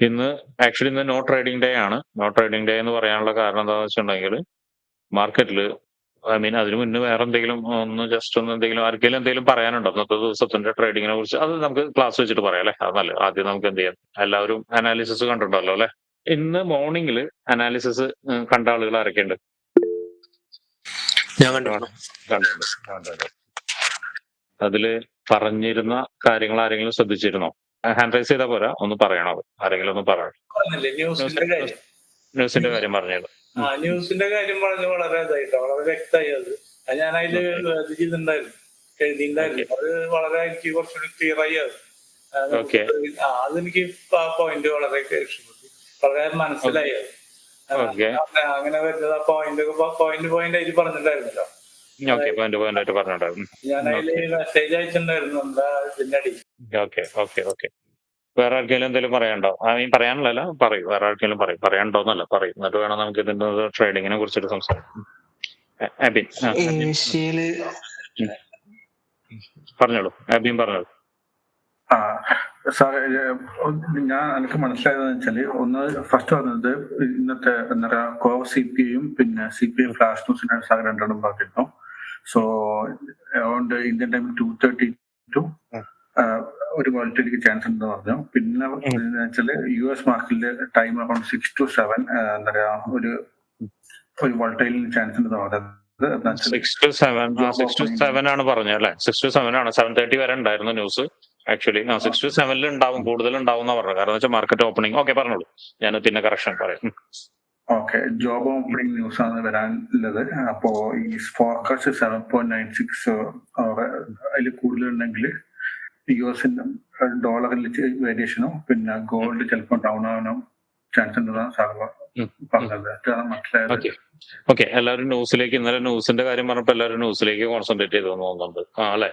ഇന്ന് ആക്ച്വലി ഇന്ന് no trading day ആണ്. നോ ട്രേഡിംഗ് ഡേ എന്ന് പറയാനുള്ള കാരണം എന്താണെന്ന് വെച്ചിട്ടുണ്ടെങ്കിൽ മാർക്കറ്റിൽ ഐ മീൻ അതിന് മുന്നേ വേറെ എന്തെങ്കിലും ഒന്ന് ജസ്റ്റ് ഒന്ന് എന്തെങ്കിലും ആർക്കെങ്കിലും എന്തെങ്കിലും പറയാനുണ്ടോ? ഇന്നത്തെ ദിവസത്തിന്റെ ട്രേഡിങ്ങിനെ കുറിച്ച്. അത് നമുക്ക് ക്ലാസ് വെച്ചിട്ട് പറയാം അല്ലേ? അത് നല്ല ആദ്യം നമുക്ക് എന്ത് ചെയ്യാം? എല്ലാവരും അനാലിസിസ് കണ്ടിട്ടുണ്ടല്ലോ അല്ലെ? ഇന്ന് മോർണിംഗിൽ അനാലിസിസ് കണ്ട ആളുകൾ ആരൊക്കെയുണ്ട്? ഞാൻ കണ്ടിട്ടുണ്ട് അതിൽ പറഞ്ഞിരുന്ന കാര്യങ്ങൾ ആരെങ്കിലും ശ്രദ്ധിച്ചിരുന്നോ? ഹാൻഡ് റൈസ് ചെയ്താൽ പോരാ. ഒന്ന് പറയണം അത് ആരെങ്കിലും ഒന്ന് പറയണം? ന്യൂസിന്റെ കാര്യം. ന്യൂസിന്റെ കാര്യം പറഞ്ഞത് ആ ന്യൂസിന്റെ കാര്യം പറഞ്ഞ് വളരെ ഇതായിട്ടോ? വളരെ വ്യക്തമായി അത്. അത് ഞാൻ അതിൽ ഇത് ചെയ്തിട്ടുണ്ടായിരുന്നു. എഴുതിണ്ടായിരുന്നു അത് വളരെ എനിക്ക് കുറച്ചുകൂടി ക്ലിയർ ആയി അത്. ആ അതെനിക്ക് ആ പോയിന്റ് വളരെ ഇഷ്ടപ്പെട്ടു വളരെ മനസ്സിലായി അത്. അങ്ങനെ- വരുന്നത് ആ പോയിന്റ് പോയിന്റ് പോയിന്റ് അതിൽ പറഞ്ഞിട്ടുണ്ടായിരുന്നല്ലോ. ഓക്കെ പോയിന്റ് പോയിന്റ് ആയിട്ട് പറഞ്ഞിട്ടുണ്ടായിരുന്നു. ഞാൻ അതിൽ മെസ്സേജ് അയച്ചിട്ടുണ്ടായിരുന്നു എന്താ ഇതിന്റെ അടി ഓക്കെ ഓക്കെ ഓക്കെ. വേറെ ആർക്കെങ്കിലും എന്തെങ്കിലും പറയാനുണ്ടോ? ആ മീൻ പറയാനുള്ളല്ല പറയും. വേറെ ആർക്കെങ്കിലും പറയും. പറയാനുണ്ടോന്നല്ല പറയും. എന്നിട്ട് വേണം നമുക്ക് ഇതിന്റെ ട്രേഡിങ്ങിനെ കുറിച്ചിട്ട് സംസാരിക്കാം. എ- അബിൻ. ആ, അബിൻ. ഏഷ്യയിൽ പറഞ്ഞോളൂ. അബിൻ പറഞ്ഞോളൂ. ആ സാർ ഞാൻ എനിക്ക് മനസ്സിലായതെന്ന് വെച്ചാൽ ഒന്ന് ഫസ്റ്റ് പറഞ്ഞത് ഇന്നത്തെ എന്താ പറയാ കോവ സി പി ഐയും പിന്നെ സി പി ഐ ഫ്ലാഷ് ന്യൂസിന്റെ സാർ രണ്ടെണ്ണം പറഞ്ഞിരുന്നു. So around Indian time two thirty to ഒരു വോളിറ്റിക്ക് ചാൻസ് ഉണ്ടെന്ന് പറഞ്ഞു. പിന്നെ വെച്ചാൽ യു എസ് മാർക്കറ്റിൽ time around six to seven എന്താ പറയാ ഒരു ഒരു വോൾട്ടൈലിന് ചാൻസ് ഉണ്ടെന്ന് പറഞ്ഞത് six to seven six to seven ആണ് പറഞ്ഞത് അല്ലെ? സിക്സ് ടു സെവൻ ആണ്. സെവൻ തേർട്ടി വരെ ഉണ്ടായിരുന്നു ന്യൂസ് ആക്ച്വലി ആ സിക്സ് ടു സെവനിൽ ഉണ്ടാവും കൂടുതൽ ഉണ്ടാവും എന്നാ പറഞ്ഞത്. കാരണം വെച്ചാൽ മാർക്കറ്റ് ഓപ്പണിംഗ് ഓക്കെ പറഞ്ഞോളൂ. ഞാൻ പിന്നെ കറക്ഷൻ പറയാം. ഓക്കെ ജോബ് ഓപ്പണിംഗ് ന്യൂസ് ആണ് വരാനുള്ളത്. അപ്പോ ഈ forecast seven point nine six അതിൽ കൂടുതലുണ്ടെങ്കിൽ യു എസിന്റെ ഡോളറിൽ വേരിയേഷനും പിന്നെ ഗോൾഡ് ചിലപ്പോൾ ഡൗൺ ആവാനും ചാൻസ് ഉണ്ടെന്നാണ് സാർ. പറഞ്ഞത്. ഓക്കെ എല്ലാവരും ന്യൂസിലേക്ക് ഇന്നലെ ന്യൂസിന്റെ കാര്യം പറഞ്ഞപ്പോൾ എല്ലാവരും ന്യൂസിലേക്ക് കോൺസെൻട്രേറ്റ് ചെയ്തു തോന്നുന്നുണ്ട്. ആ അല്ലെ?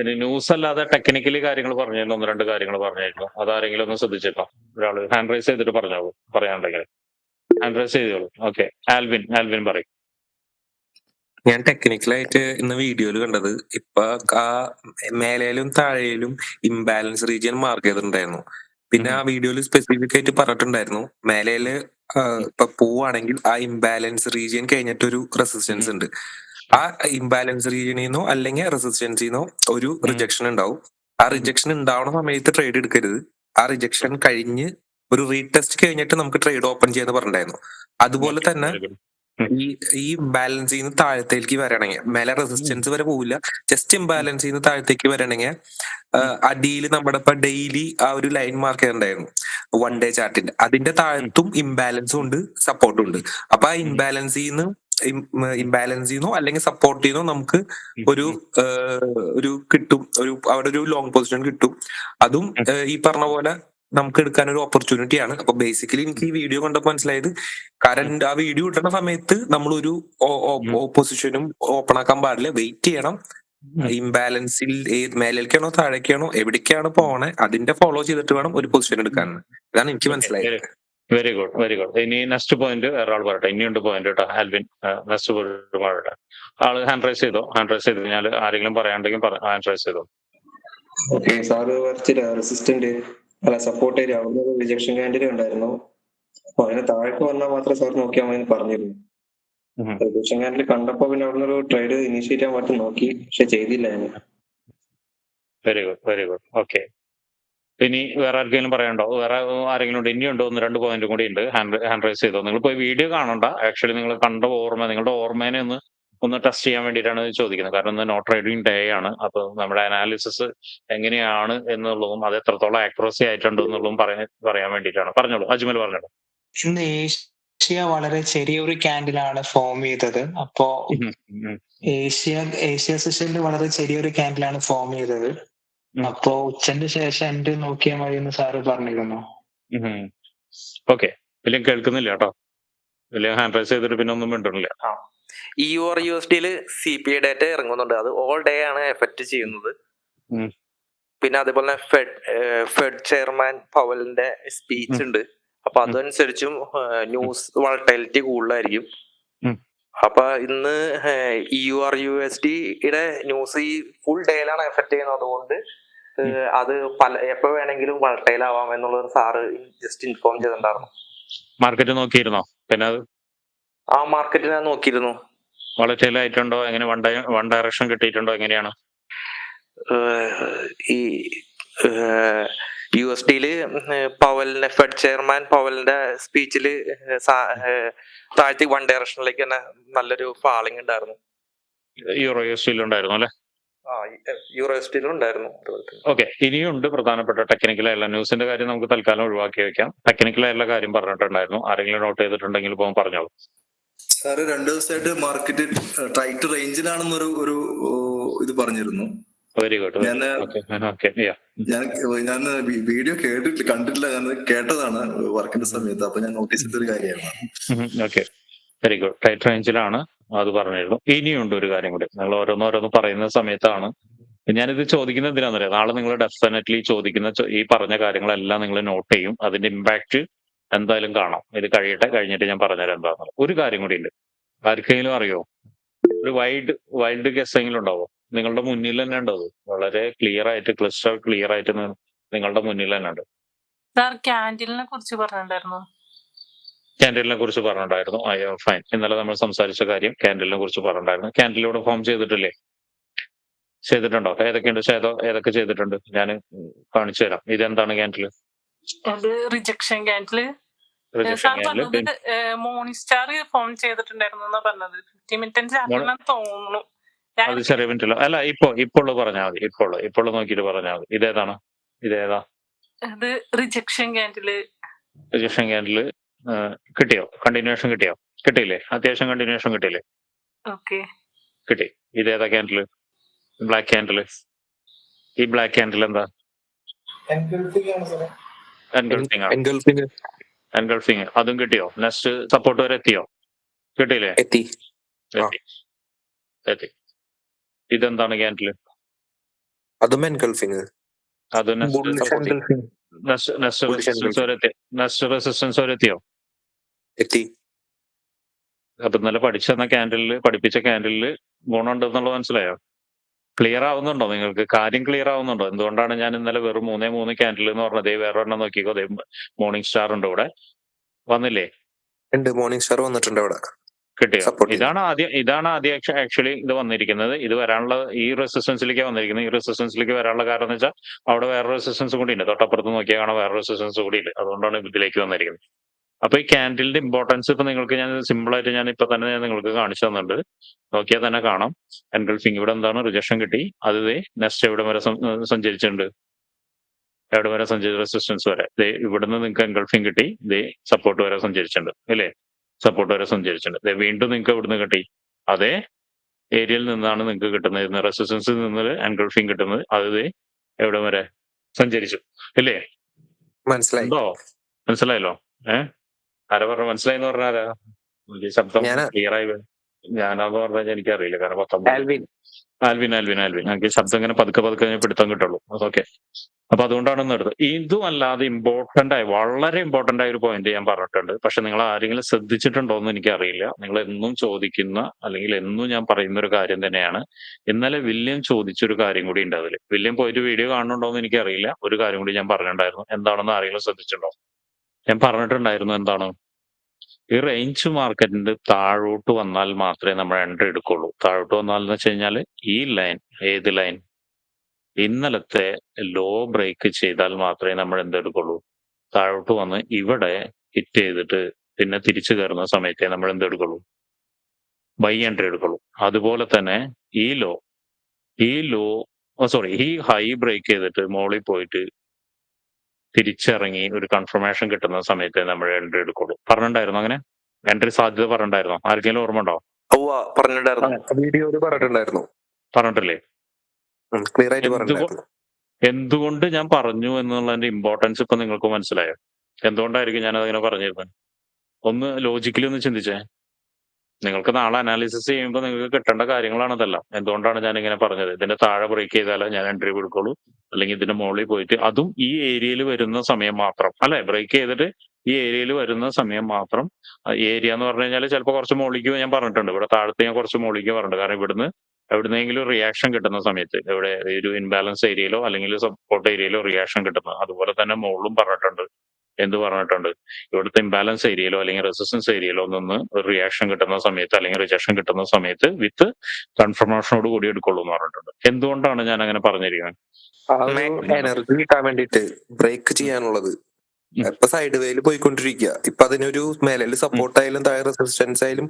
ഇനി ന്യൂസ് അല്ലാതെ ടെക്നിക്കലി കാര്യങ്ങൾ പറഞ്ഞിരുന്നു ഒന്ന് രണ്ട് കാര്യങ്ങൾ പറഞ്ഞിരുന്നു അതാരെങ്കിലും ഒന്ന് ശ്രദ്ധിച്ചേക്കാം. ഒരാൾ ഹാൻഡ് റൈസ് ചെയ്തിട്ട് പറഞ്ഞോളൂ പറയാനുണ്ടെങ്കിൽ ഹാൻഡ് റൈസ് ചെയ്തോളൂ. ഓക്കെ ആൽവിൻ ആൽവിൻ പറയും. ഞാൻ ടെക്നിക്കലായിട്ട് ഇന്ന് വീഡിയോയിൽ കണ്ടത് ഇപ്പൊ ആ മേലേലും താഴെയിലും ഇംബാലൻസ് റീജിയൻ മാർക്ക് ചെയ്തിട്ടുണ്ടായിരുന്നു. പിന്നെ ആ വീഡിയോയിൽ സ്പെസിഫിക് ആയിട്ട് പറഞ്ഞിട്ടുണ്ടായിരുന്നു. മേലേൽ ആ, ഇപ്പൊ പോവാണെങ്കിൽ ആ ഇംബാലൻസ് റീജിയൻ കഴിഞ്ഞിട്ടൊരു റെസിസ്റ്റൻസ് ഉണ്ട്. ആ ഇംബാലൻസ് റീജിയനിൽ നിന്നോ അല്ലെങ്കിൽ റെസിസ്റ്റൻസിൽ നിന്നോ ഒരു റിജക്ഷൻ ഉണ്ടാവും. ആ റിജക്ഷൻ ഉണ്ടാവുന്ന സമയത്ത് ട്രേഡ് എടുക്കരുത്. ആ റിജക്ഷൻ കഴിഞ്ഞ് ഒരു റീടെസ്റ്റ് കഴിഞ്ഞിട്ട് നമുക്ക് ട്രേഡ് ഓപ്പൺ ചെയ്യാന്ന് പറഞ്ഞിട്ടുണ്ടായിരുന്നു. അതുപോലെ തന്നെ. ഈ ഈ ബാലൻസ് ചെയ്യുന്ന താഴത്തേക്ക് വരണമെങ്കിൽ മേലെ റെസിസ്റ്റൻസ് വരെ പോവില്ല. ജസ്റ്റ് ഇംബാലൻസ് ചെയ്യുന്ന താഴത്തേക്ക് വരണമെങ്കിൽ അടിയിൽ നമ്മുടെ ഇപ്പൊ ഡെയിലി ആ ഒരു ലൈൻ മാർക്ക് ഉണ്ടായിരുന്നു വൺ ഡേ ചാർട്ടിന്റെ അതിന്റെ താഴത്തും ഇംബാലൻസും ഉണ്ട് സപ്പോർട്ടും ഉണ്ട്. അപ്പൊ ആ ഇംബാലൻസ് ചെയ്യുന്ന ഇംബാലൻസ് ചെയ്യുന്നു അല്ലെങ്കിൽ സപ്പോർട്ട് ചെയ്യുന്നു നമുക്ക് ഒരു ഒരു കിട്ടും. ഒരു അവിടെ ഒരു ലോങ് പൊസിഷൻ കിട്ടും. അതും ഈ പറഞ്ഞ പോലെ നമുക്ക് എടുക്കാൻ ഒരു ഓപ്പർച്യൂണിറ്റി ആണ്. അപ്പൊ ബേസിക്കലി എനിക്ക് ഈ വീഡിയോ കണ്ടപ്പോൾ മനസ്സിലായത് കറന്റ് ആ വീഡിയോ ഇട്ടുന്ന സമയത്ത് നമ്മൾ ഒരു ഓപ്പോസിഷനും ഓപ്പൺ ആക്കാൻ പാടില്ല. വെയിറ്റ് ചെയ്യണം. ഇംബാലൻസിൽ ഏത് മേലേക്കാണോ താഴേക്കാണോ എവിടേക്കാണ് പോണേ അതിന്റെ ഫോളോ ചെയ്തിട്ട് വേണം ഒരു പൊസിഷൻ എടുക്കാൻ ഇതാണ് എനിക്ക് മനസ്സിലായത്. വെരി ഗുഡ് വെരി ഗുഡ് ഇനി നെക്സ്റ്റ് പോയിന്റ് വേറെ ആൾ പറയട്ടെ. ഇനിയുണ്ട് പോയിന്റ് കേട്ടോ ആൽവിൻ. നെക്സ്റ്റ് പോയിന്റ് പറയട്ടെ. ആൾ ഹാൻഡ് റൈസ് ചെയ്തോ? ഹാൻഡ് റൈസ് ചെയ്ത്? കഴിഞ്ഞാൽ ആരെങ്കിലും പറയാണ്ടെങ്കിൽ ഹാൻഡ് റൈസ് ചെയ്തോ? ഓക്കെ സാറ് വരച്ചില്ല. റെസിസ്റ്റന്റ് അല്ല സപ്പോർട്ട് ഏരിയ അവിടെ ഒരു റിജക്ഷൻ കാൻഡിഡേറ്റ് ഉണ്ടായിരുന്നു. അപ്പൊ അതിന് താഴേക്ക് വന്നാൽ മാത്രം സാർ നോക്കിയാൽ മതി എന്ന് പറഞ്ഞിരുന്നു റിജക്ഷൻ കാൻഡിൽ കണ്ടപ്പോ പിന്നെ അവിടെ ഒരു ട്രേഡ് ഇനീഷ്യേറ്റ് ചെയ്യാൻ പറ്റും നോക്കി. പക്ഷെ ചെയ്തില്ല ഞാൻ very good very good okay ഇനി വേറെ ആർക്കെങ്കിലും പറയാനുണ്ടോ? വേറെ ആരെങ്കിലും ഉണ്ട്? ഇനിയുണ്ടോ ഒന്ന് രണ്ട് പോയിന്റും കൂടി ഉണ്ട്. ഹാൻഡ് ഹാൻഡ് റൈസ് ചെയ്തോ? നിങ്ങൾ പോയി വീഡിയോ കാണണ്ട. ആക്ച്വലി നിങ്ങൾ കണ്ട ഓർമ്മ നിങ്ങളുടെ ഓർമ്മേനെ ഒന്ന് ഒന്ന് ടെസ്റ്റ് ചെയ്യാൻ വേണ്ടിയിട്ടാണ് ചോദിക്കുന്നത്. കാരണം ഇന്ന് നോട്ട് ട്രേഡിംഗ് ഡേ ആണ്. അപ്പോൾ നമ്മുടെ അനാലിസിസ് എങ്ങനെയാണ് എന്നുള്ളതും അത് എത്രത്തോളം ആക്യുറസി ആയിട്ടുണ്ട് എന്നുള്ളതും പറയാൻ പറയാൻ വേണ്ടിയിട്ടാണ്. പറഞ്ഞോളൂ. അജ്മൽ പറഞ്ഞോളൂ. ഇന്ന് ഏഷ്യ വളരെ ചെറിയൊരു ക്യാൻഡിലാണ് ഫോം ചെയ്തത്. അപ്പോ ഏഷ്യ ഏഷ്യ സെഷനിൽ വളരെ ചെറിയൊരു ക്യാൻഡിലാണ് ഫോം ചെയ്തത്. അപ്പോ ഉച്ചന്റെ ശേഷം എന്റെ നോക്കിയാൽ മതി എന്ന് സാറ് പറഞ്ഞിരുന്നു. ഓക്കെ. കേൾക്കുന്നില്ല കേട്ടോ. വലിയ ഹാൻഡ് റൈസ് ചെയ്തിട്ട് പിന്നെ ഒന്നും മിണ്ടണില്ല. E U R U S ഡിയിൽ സി പി ഐ ഡാറ്റ ഇറങ്ങുന്നുണ്ട്. അത് ഓൾ ഡേ ആണ് എഫക്ട് ചെയ്യുന്നത്. പിന്നെ അതേപോലെ തന്നെ ഫെഡ് ഫെഡ് ചെയർമാൻ പവലിന്റെ സ്പീച്ച് ഉണ്ട്. അപ്പൊ അതനുസരിച്ചും ന്യൂസ് വളട്ടിലിറ്റി കൂടുതലായിരിക്കും. അപ്പൊ ഇന്ന് E U R U S ഡിയുടെ ന്യൂസ് ഈ ഫുൾ ഡേയിലാണ് എഫക്ട് ചെയ്യുന്നത് അതുകൊണ്ട് അത് പല എപ്പോ വേണമെങ്കിലും ആവാം എന്നുള്ളത് സാറ് ജസ്റ്റ് ഇൻഫോം ചെയ്തിട്ടുണ്ടായിരുന്നു. മാർക്കറ്റ് നോക്കിയിരുന്നോ? പിന്നെ അത് ആ മാർക്കറ്റ് ഞാൻ നോക്കിയിരുന്നു. വളറ്റൈൽ ആയിട്ടുണ്ടോ? എങ്ങനെ വൺ വൺ ഡയറക്ഷൻ കിട്ടിയിട്ടുണ്ടോ? എങ്ങനെയാണ്? ഈ യു എസ് ഡിയിൽ പവലിന്റെ ഫെഡ് ചെയർമാൻ പവലിന്റെ സ്പീച്ചിൽ താഴ്ത്തി വൺ ഡയറക്ഷനിലേക്ക് തന്നെ നല്ലൊരു ഫാളിംഗ് ഉണ്ടായിരുന്നു. യൂറോ യു എസ് ഉണ്ടായിരുന്നു അല്ലെ? ഉണ്ടായിരുന്നു ഓക്കെ ഇനിയുണ്ട് പ്രധാനപ്പെട്ട ടെക്നിക്കൽ ആയുള്ള ന്യൂസിന്റെ കാര്യം നമുക്ക് തൽക്കാലം ഒഴിവാക്കി വെക്കാം. ടെക്നിക്കൽ ആയുള്ള കാര്യം പറഞ്ഞിട്ടുണ്ടായിരുന്നു. ആരെങ്കിലും നോട്ട് ചെയ്തിട്ടുണ്ടെങ്കിൽ പോകാൻ പറഞ്ഞോളൂ. സാറ് രണ്ടു ദിവസമായിട്ട് മാർക്കറ്റ് ടൈറ്റ് റേഞ്ചിലാണെന്നൊരു ഒരു ഇത് പറഞ്ഞിരുന്നു. വെരി ഗുഡ് ഞാൻ ഓക്കെ ഓക്കെ യാ ഞാൻ ഞാൻ വീഡിയോ കേട്ടിട്ടില്ല കണ്ടിട്ടില്ല ഞാൻ കേട്ടതാണ് വർക്കിന്റെ സമയത്ത്. അപ്പൊ ഞാൻ നോട്ടീസ് ചെയ്തൊരു കാര്യമാണ്. ഓക്കെ വെരി ഗുഡ് ടൈറ്റ് റേഞ്ചിലാണ് അത് പറഞ്ഞിരുന്നു. ഇനിയുണ്ട് ഒരു കാര്യം കൂടി. നിങ്ങൾ ഓരോന്നോരോന്ന് പറയുന്ന സമയത്താണ്. ഞാനിത് ചോദിക്കുന്നത് എന്തിനാണെന്നറിയാം നാളെ നിങ്ങൾ ഡെഫിനറ്റ്ലി ചോദിക്കുന്ന ഈ പറഞ്ഞ കാര്യങ്ങളെല്ലാം നിങ്ങൾ നോട്ട് ചെയ്യും. അതിന്റെ ഇമ്പാക്ട് എന്തായാലും കാണാം. ഇത് കഴിയട്ടെ കഴിഞ്ഞിട്ട് ഞാൻ പറഞ്ഞുതരാം എന്താണെന്നുള്ളത് ഒരു കാര്യം കൂടി ഉണ്ട്. ആർക്കെങ്കിലും അറിയോ? ഒരു വൈൽഡ് വൈൽഡ് ഗസ്സെങ്കിലും ഉണ്ടാവോ? നിങ്ങളുടെ മുന്നിൽ തന്നെ ഉണ്ടത് വളരെ ക്ലിയർ ആയിട്ട് ക്ലിസ്റ്റർ ക്ലിയർ ആയിട്ട് നിങ്ങളുടെ മുന്നിൽ തന്നെ ഉണ്ട്. സാർ ക്യാൻഡിലിനെ കുറിച്ച് പറഞ്ഞിട്ടുണ്ടായിരുന്നു. ക്യാൻഡിലിനെ കുറിച്ച് പറഞ്ഞിട്ടുണ്ടായിരുന്നു. ഐ എം ഫൈൻ ഇന്നലെ നമ്മൾ സംസാരിച്ച കാര്യം ക്യാൻഡിലിനെ കുറിച്ച് പറഞ്ഞിട്ടുണ്ടായിരുന്നു. ക്യാൻഡിലൂടെ ഫോം ചെയ്തിട്ടില്ലേ? ചെയ്തിട്ടുണ്ടോ? ഏതൊക്കെയുണ്ട് ഏതോ ഏതൊക്കെ ചെയ്തിട്ടുണ്ട്? ഞാൻ കാണിച്ചു തരാം. ഇതെന്താണ് ക്യാൻഡിൽ അത് റിജക്ഷൻ ക്യാന്റിൽ സാർ പറഞ്ഞത് മോർണിംഗ് സ്റ്റാർ ഫോം ചെയ്തിട്ടുണ്ടായിരുന്നു പറഞ്ഞത്. ഫിഫ്റ്റി മിനിറ്റ് തോന്നുന്നു. അത് ചെറിയ മിനിറ്റിലോ അല്ല ഇപ്പൊ ഇപ്പോൾ പറഞ്ഞാൽ മതി. ഇപ്പോൾ ഇപ്പോൾ നോക്കിയിട്ട് പറഞ്ഞാൽ മതി. ഇതേതാണ്? ഇതേതാ? റിജക്ഷൻ ക്യാൻഡൽ റിജക്ഷൻ ക്യാൻഡിൽ കിട്ടിയോ? കണ്ടിന്യൂഷൻ കിട്ടിയോ? കിട്ടിയില്ലേ? അത്യാവശ്യം കണ്ടിന്യൂഷൻ കിട്ടിയില്ലേ? കിട്ടി. ഇത് ഏതാ ക്യാൻഡിൽ ബ്ലാക്ക് ക്യാൻഡിൽ ഈ ബ്ലാക്ക് ക്യാൻഡിൽ എന്താ? എൻഗൾഫിംഗ് ആണ് സാറേ. എൻഗൾഫിംഗ് എൻഗൾഫിംഗ് എൻഗൾഫിംഗ് അതും കിട്ടിയോ? നെക്സ്റ്റ് സപ്പോർട്ട് വരെ എത്തിയോ? കിട്ടിയില്ലേ? എത്തി. എത്തി. എത്തി. ഇതെന്താണ് ക്യാൻഡിൽ അതും എൻഗൾഫിംഗ് അത് ബുള്ളിഷ് നെക്സ്റ്റ് Bullish റെസിസ്റ്റൻസ് വരെ നെക്സ്റ്റ് റെസിസ്റ്റൻസ് വരെ എത്തിയോ? എത്തി. അപ്പൊ ഇന്നലെ പഠിച്ചെന്ന ക്യാൻഡിലിൽ പഠിപ്പിച്ച ക്യാൻഡിലിൽ ഗുണമുണ്ട് എന്നുള്ളത് മനസ്സിലായോ? ക്ലിയർ ആവുന്നുണ്ടോ നിങ്ങൾക്ക്? കാര്യം ക്ലിയർ ആവുന്നുണ്ടോ? എന്തുകൊണ്ടാണ് ഞാൻ ഇന്നലെ വെറും മൂന്നേ മൂന്ന് ക്യാൻഡിൽ എന്ന് പറഞ്ഞത്? ദേ വേറെ നോക്കിക്കോ. ദേ മോർണിംഗ് സ്റ്റാർ ഉണ്ട് ഇവിടെ. വന്നില്ലേ? ഉണ്ട്. മോർണിംഗ് സ്റ്റാർ വന്നിട്ടുണ്ട് അവിടെ കിട്ടിയോ? ഇതാണ് ആദ്യം ഇതാണ് ആദ്യം ആക്ച്വലി ഇത് വന്നിരിക്കുന്നത്. ഇത് വരാനുള്ള ഈ റെസിസ്റ്റൻസിലേക്ക് വന്നിരിക്കുന്നത്. ഈ റെസിസ്റ്റൻസിലേക്ക് വരാനുള്ള കാരണം എന്ന് വെച്ചാൽ അവിടെ വേറെ റെസിസ്റ്റൻസ് കൂടി ഉണ്ട്. തൊട്ടപ്പുറത്ത് നോക്കിയാൽ കാണാൻ വേറെ റെസിസ്റ്റൻസ് കൂടി ഇല്ല അതുകൊണ്ടാണ് ഇതിലേക്ക് വന്നിരിക്കുന്നത്. അപ്പൊ ഈ ക്യാൻഡിലിന്റെ ഇമ്പോർട്ടൻസ് ഇപ്പൊ നിങ്ങൾക്ക് ഞാൻ സിമ്പിൾ ആയിട്ട് ഞാൻ ഇപ്പൊ തന്നെ നിങ്ങൾക്ക് കാണിച്ചു തന്നിട്ടുണ്ട്. നോക്കിയാൽ തന്നെ കാണാം. എൻഗൾഫിങ് ഇവിടെ എന്താണ്? റിജക്ഷൻ കിട്ടി. അത് നെക്സ്റ്റ് എവിടെ വരെ സഞ്ചരിച്ചിട്ടുണ്ട്? എവിടെ വരെ സഞ്ചരിച്ച റെസിസ്റ്റൻസ് വരെ. ദേ ഇവിടുന്ന് നിങ്ങൾക്ക് എൻഗൾഫിങ് കിട്ടി. ദേ സപ്പോർട്ട് വരെ സഞ്ചരിച്ചിട്ടുണ്ട്. അല്ലേ സപ്പോർട്ട് വരെ സഞ്ചരിച്ചിട്ടുണ്ട്. ദേ വീണ്ടും നിങ്ങൾക്ക് ഇവിടുന്ന് കിട്ടി? അതേ ഏരിയയിൽ നിന്നാണ് നിങ്ങൾക്ക് കിട്ടുന്നത്. റെസിസ്റ്റൻസിൽ നിന്ന് എൻഗൾഫിങ് കിട്ടുന്നത്. അത് എവിടെ വരെ സഞ്ചരിച്ചു. അല്ലേ മനസ്സിലായി. മനസ്സിലായല്ലോ? ഏ ആരാ പറഞ്ഞു? മനസ്സിലായി എന്ന് ശബ്ദം. ക്ലിയർ ആയി ഞാനാന്ന് പറഞ്ഞാൽ എനിക്കറിയില്ല കാരണം പത്തൊമ്പത് ആൽവിൻ. ആൽവിൻ ആൽവിൻ എനിക്ക് ശബ്ദം ഇങ്ങനെ പതുക്കെ പതുക്കെ കഴിഞ്ഞാൽ പിടുത്തം കിട്ടുള്ളൂ. അതൊക്കെ അപ്പൊ അതുകൊണ്ടാണ് എടുത്തത്. ഇതും അല്ലാതെ ഇമ്പോർട്ടന്റ് ആയി വളരെ ഇമ്പോർട്ടന്റ് ആയ ഒരു പോയിന്റ് ഞാൻ പറഞ്ഞിട്ടുണ്ട്. പക്ഷെ നിങ്ങൾ ആരെങ്കിലും ശ്രദ്ധിച്ചിട്ടുണ്ടോ എന്ന് എനിക്കറിയില്ല. നിങ്ങൾ എന്നും ചോദിക്കുന്ന അല്ലെങ്കിൽ എന്നും ഞാൻ പറയുന്ന ഒരു കാര്യം തന്നെയാണ്. ഇന്നലെ വില്യം ചോദിച്ചൊരു കാര്യം കൂടി ഉണ്ട് അതിൽ വില്യം പോയിട്ട് വീഡിയോ കാണുന്നുണ്ടോ എന്ന് എനിക്കറിയില്ല. ഒരു കാര്യം കൂടി ഞാൻ പറഞ്ഞിട്ടുണ്ടായിരുന്നു. എന്താണെന്ന് ആരെങ്കിലും ശ്രദ്ധിച്ചിട്ടുണ്ടോ? ഞാൻ പറഞ്ഞിട്ടുണ്ടായിരുന്നു എന്താണ്? ഈ റേഞ്ച് മാർക്കറ്റിന്റെ താഴോട്ട് വന്നാൽ മാത്രമേ നമ്മൾ എൻട്രി എടുക്കുള്ളൂ. താഴോട്ട് വന്നാൽ എന്ന് വെച്ച് കഴിഞ്ഞാൽ ഈ ലൈൻ ഏത് ലൈൻ ഇന്നലത്തെ ലോ ബ്രേക്ക് ചെയ്താൽ മാത്രമേ നമ്മൾ എന്തെടുക്കുള്ളൂ താഴോട്ട് വന്ന് ഇവിടെ ഹിറ്റ് ചെയ്തിട്ട് പിന്നെ തിരിച്ചു കയറുന്ന സമയത്തെ നമ്മൾ എന്തെടുക്കുള്ളൂ ബൈ എൻട്രി എടുക്കുള്ളൂ. അതുപോലെ തന്നെ ഈ ലോ ഈ ലോ സോറി ഈ ഹൈ ബ്രേക്ക് ചെയ്തിട്ട് മോളിൽ പോയിട്ട് തിരിച്ചിറങ്ങി ഒരു കൺഫർമേഷൻ കിട്ടുന്ന സമയത്ത് നമ്മൾ എൻട്രി എടുക്കുള്ളൂ. പറഞ്ഞിട്ടുണ്ടായിരുന്നു അങ്ങനെ? എൻട്രി സാധ്യത പറഞ്ഞിട്ടുണ്ടായിരുന്നു? ആർക്കെങ്കിലും ഓർമ്മ ഉണ്ടോ? പറഞ്ഞിട്ടുണ്ടായിരുന്നു. വീഡിയോയിൽ പറഞ്ഞിട്ടുണ്ടായിരുന്നു. പറഞ്ഞിട്ടില്ലേ? ക്ലിയർ ആയിട്ട് പറഞ്ഞിട്ടുണ്ടായിരുന്നു. എന്തുകൊണ്ട് ഞാൻ പറഞ്ഞു എന്നുള്ളതിന്റെ ഇമ്പോർട്ടൻസ് ഇപ്പൊ നിങ്ങൾക്ക് മനസ്സിലായോ? എന്തുകൊണ്ടായിരിക്കും ഞാൻ അതിങ്ങനെ പറഞ്ഞിരുന്നത്? ഒന്ന് ലോജിക്കലി ഒന്ന് ചിന്തിച്ചേ. നിങ്ങൾക്ക് നാളെ അനാലിസിസ് ചെയ്യുമ്പോൾ നിങ്ങൾക്ക് കിട്ടേണ്ട കാര്യങ്ങളാണ് ഇതെല്ലാം. എന്തുകൊണ്ടാണ് ഞാൻ ഇങ്ങനെ പറഞ്ഞത്? ഇതിന്റെ താഴെ ബ്രേക്ക് ചെയ്താലേ ഞാൻ എൻട്രി കൊടുക്കുള്ളൂ. അല്ലെങ്കിൽ ഇതിന്റെ മുകളിൽ പോയിട്ട് അതും ഈ ഏരിയയിൽ വരുന്ന സമയം മാത്രം. അല്ലെ? ബ്രേക്ക് ചെയ്തിട്ട് ഈ ഏരിയയിൽ വരുന്ന സമയം മാത്രം. ഏരിയ എന്ന് പറഞ്ഞു കഴിഞ്ഞാൽ ചിലപ്പോൾ കുറച്ച് മുകളിലേക്ക് ഞാൻ പറഞ്ഞിട്ടുണ്ട്. ഇവിടെ താഴത്തെ ഞാൻ കുറച്ച് മുകളിലേക്ക് പറഞ്ഞിട്ടുണ്ട്. കാരണം ഇവിടുന്ന് എവിടുന്നെങ്കിലും റിയാക്ഷൻ കിട്ടുന്ന സമയത്ത്. ഇവിടെ ഒരു ഇൻബാലൻസ് ഏരിയയിലോ അല്ലെങ്കിൽ സപ്പോർട്ട് ഏരിയയിലോ റിയാക്ഷൻ കിട്ടുന്നത്. അതുപോലെ തന്നെ മുകളിലും പറഞ്ഞിട്ടുണ്ട്. എന്ത് പറഞ്ഞിട്ടുണ്ട്? ഇവിടുത്തെ ഇംബാലൻസ് ഏരിയയിലോ അല്ലെങ്കിൽ റെസിസ്റ്റൻസ് ഏരിയയിലോ നിന്ന് ഒരു റിയാക്ഷൻ കിട്ടുന്ന സമയത്ത് അല്ലെങ്കിൽ റിജക്ഷൻ കിട്ടുന്ന സമയത്ത് വിത്ത് കൺഫർമേഷനോട് കൂടി എടുക്കുള്ളൂ എന്ന് പറഞ്ഞിട്ടുണ്ട്. എന്തുകൊണ്ടാണ് ഞാൻ അങ്ങനെ പറഞ്ഞിരിക്കുന്നത് ആ എനർജി കിട്ടാൻ വേണ്ടിട്ട് ബ്രേക്ക് ചെയ്യാനുള്ളത്. ഇപ്പൊ സൈഡ് വേയിൽ പോയിക്കൊണ്ടിരിക്കുക ഇപ്പൊ അതിനൊരു മേലിൽ സപ്പോർട്ട് ആയാലും താഴെ റെസിസ്റ്റൻസ് ആയാലും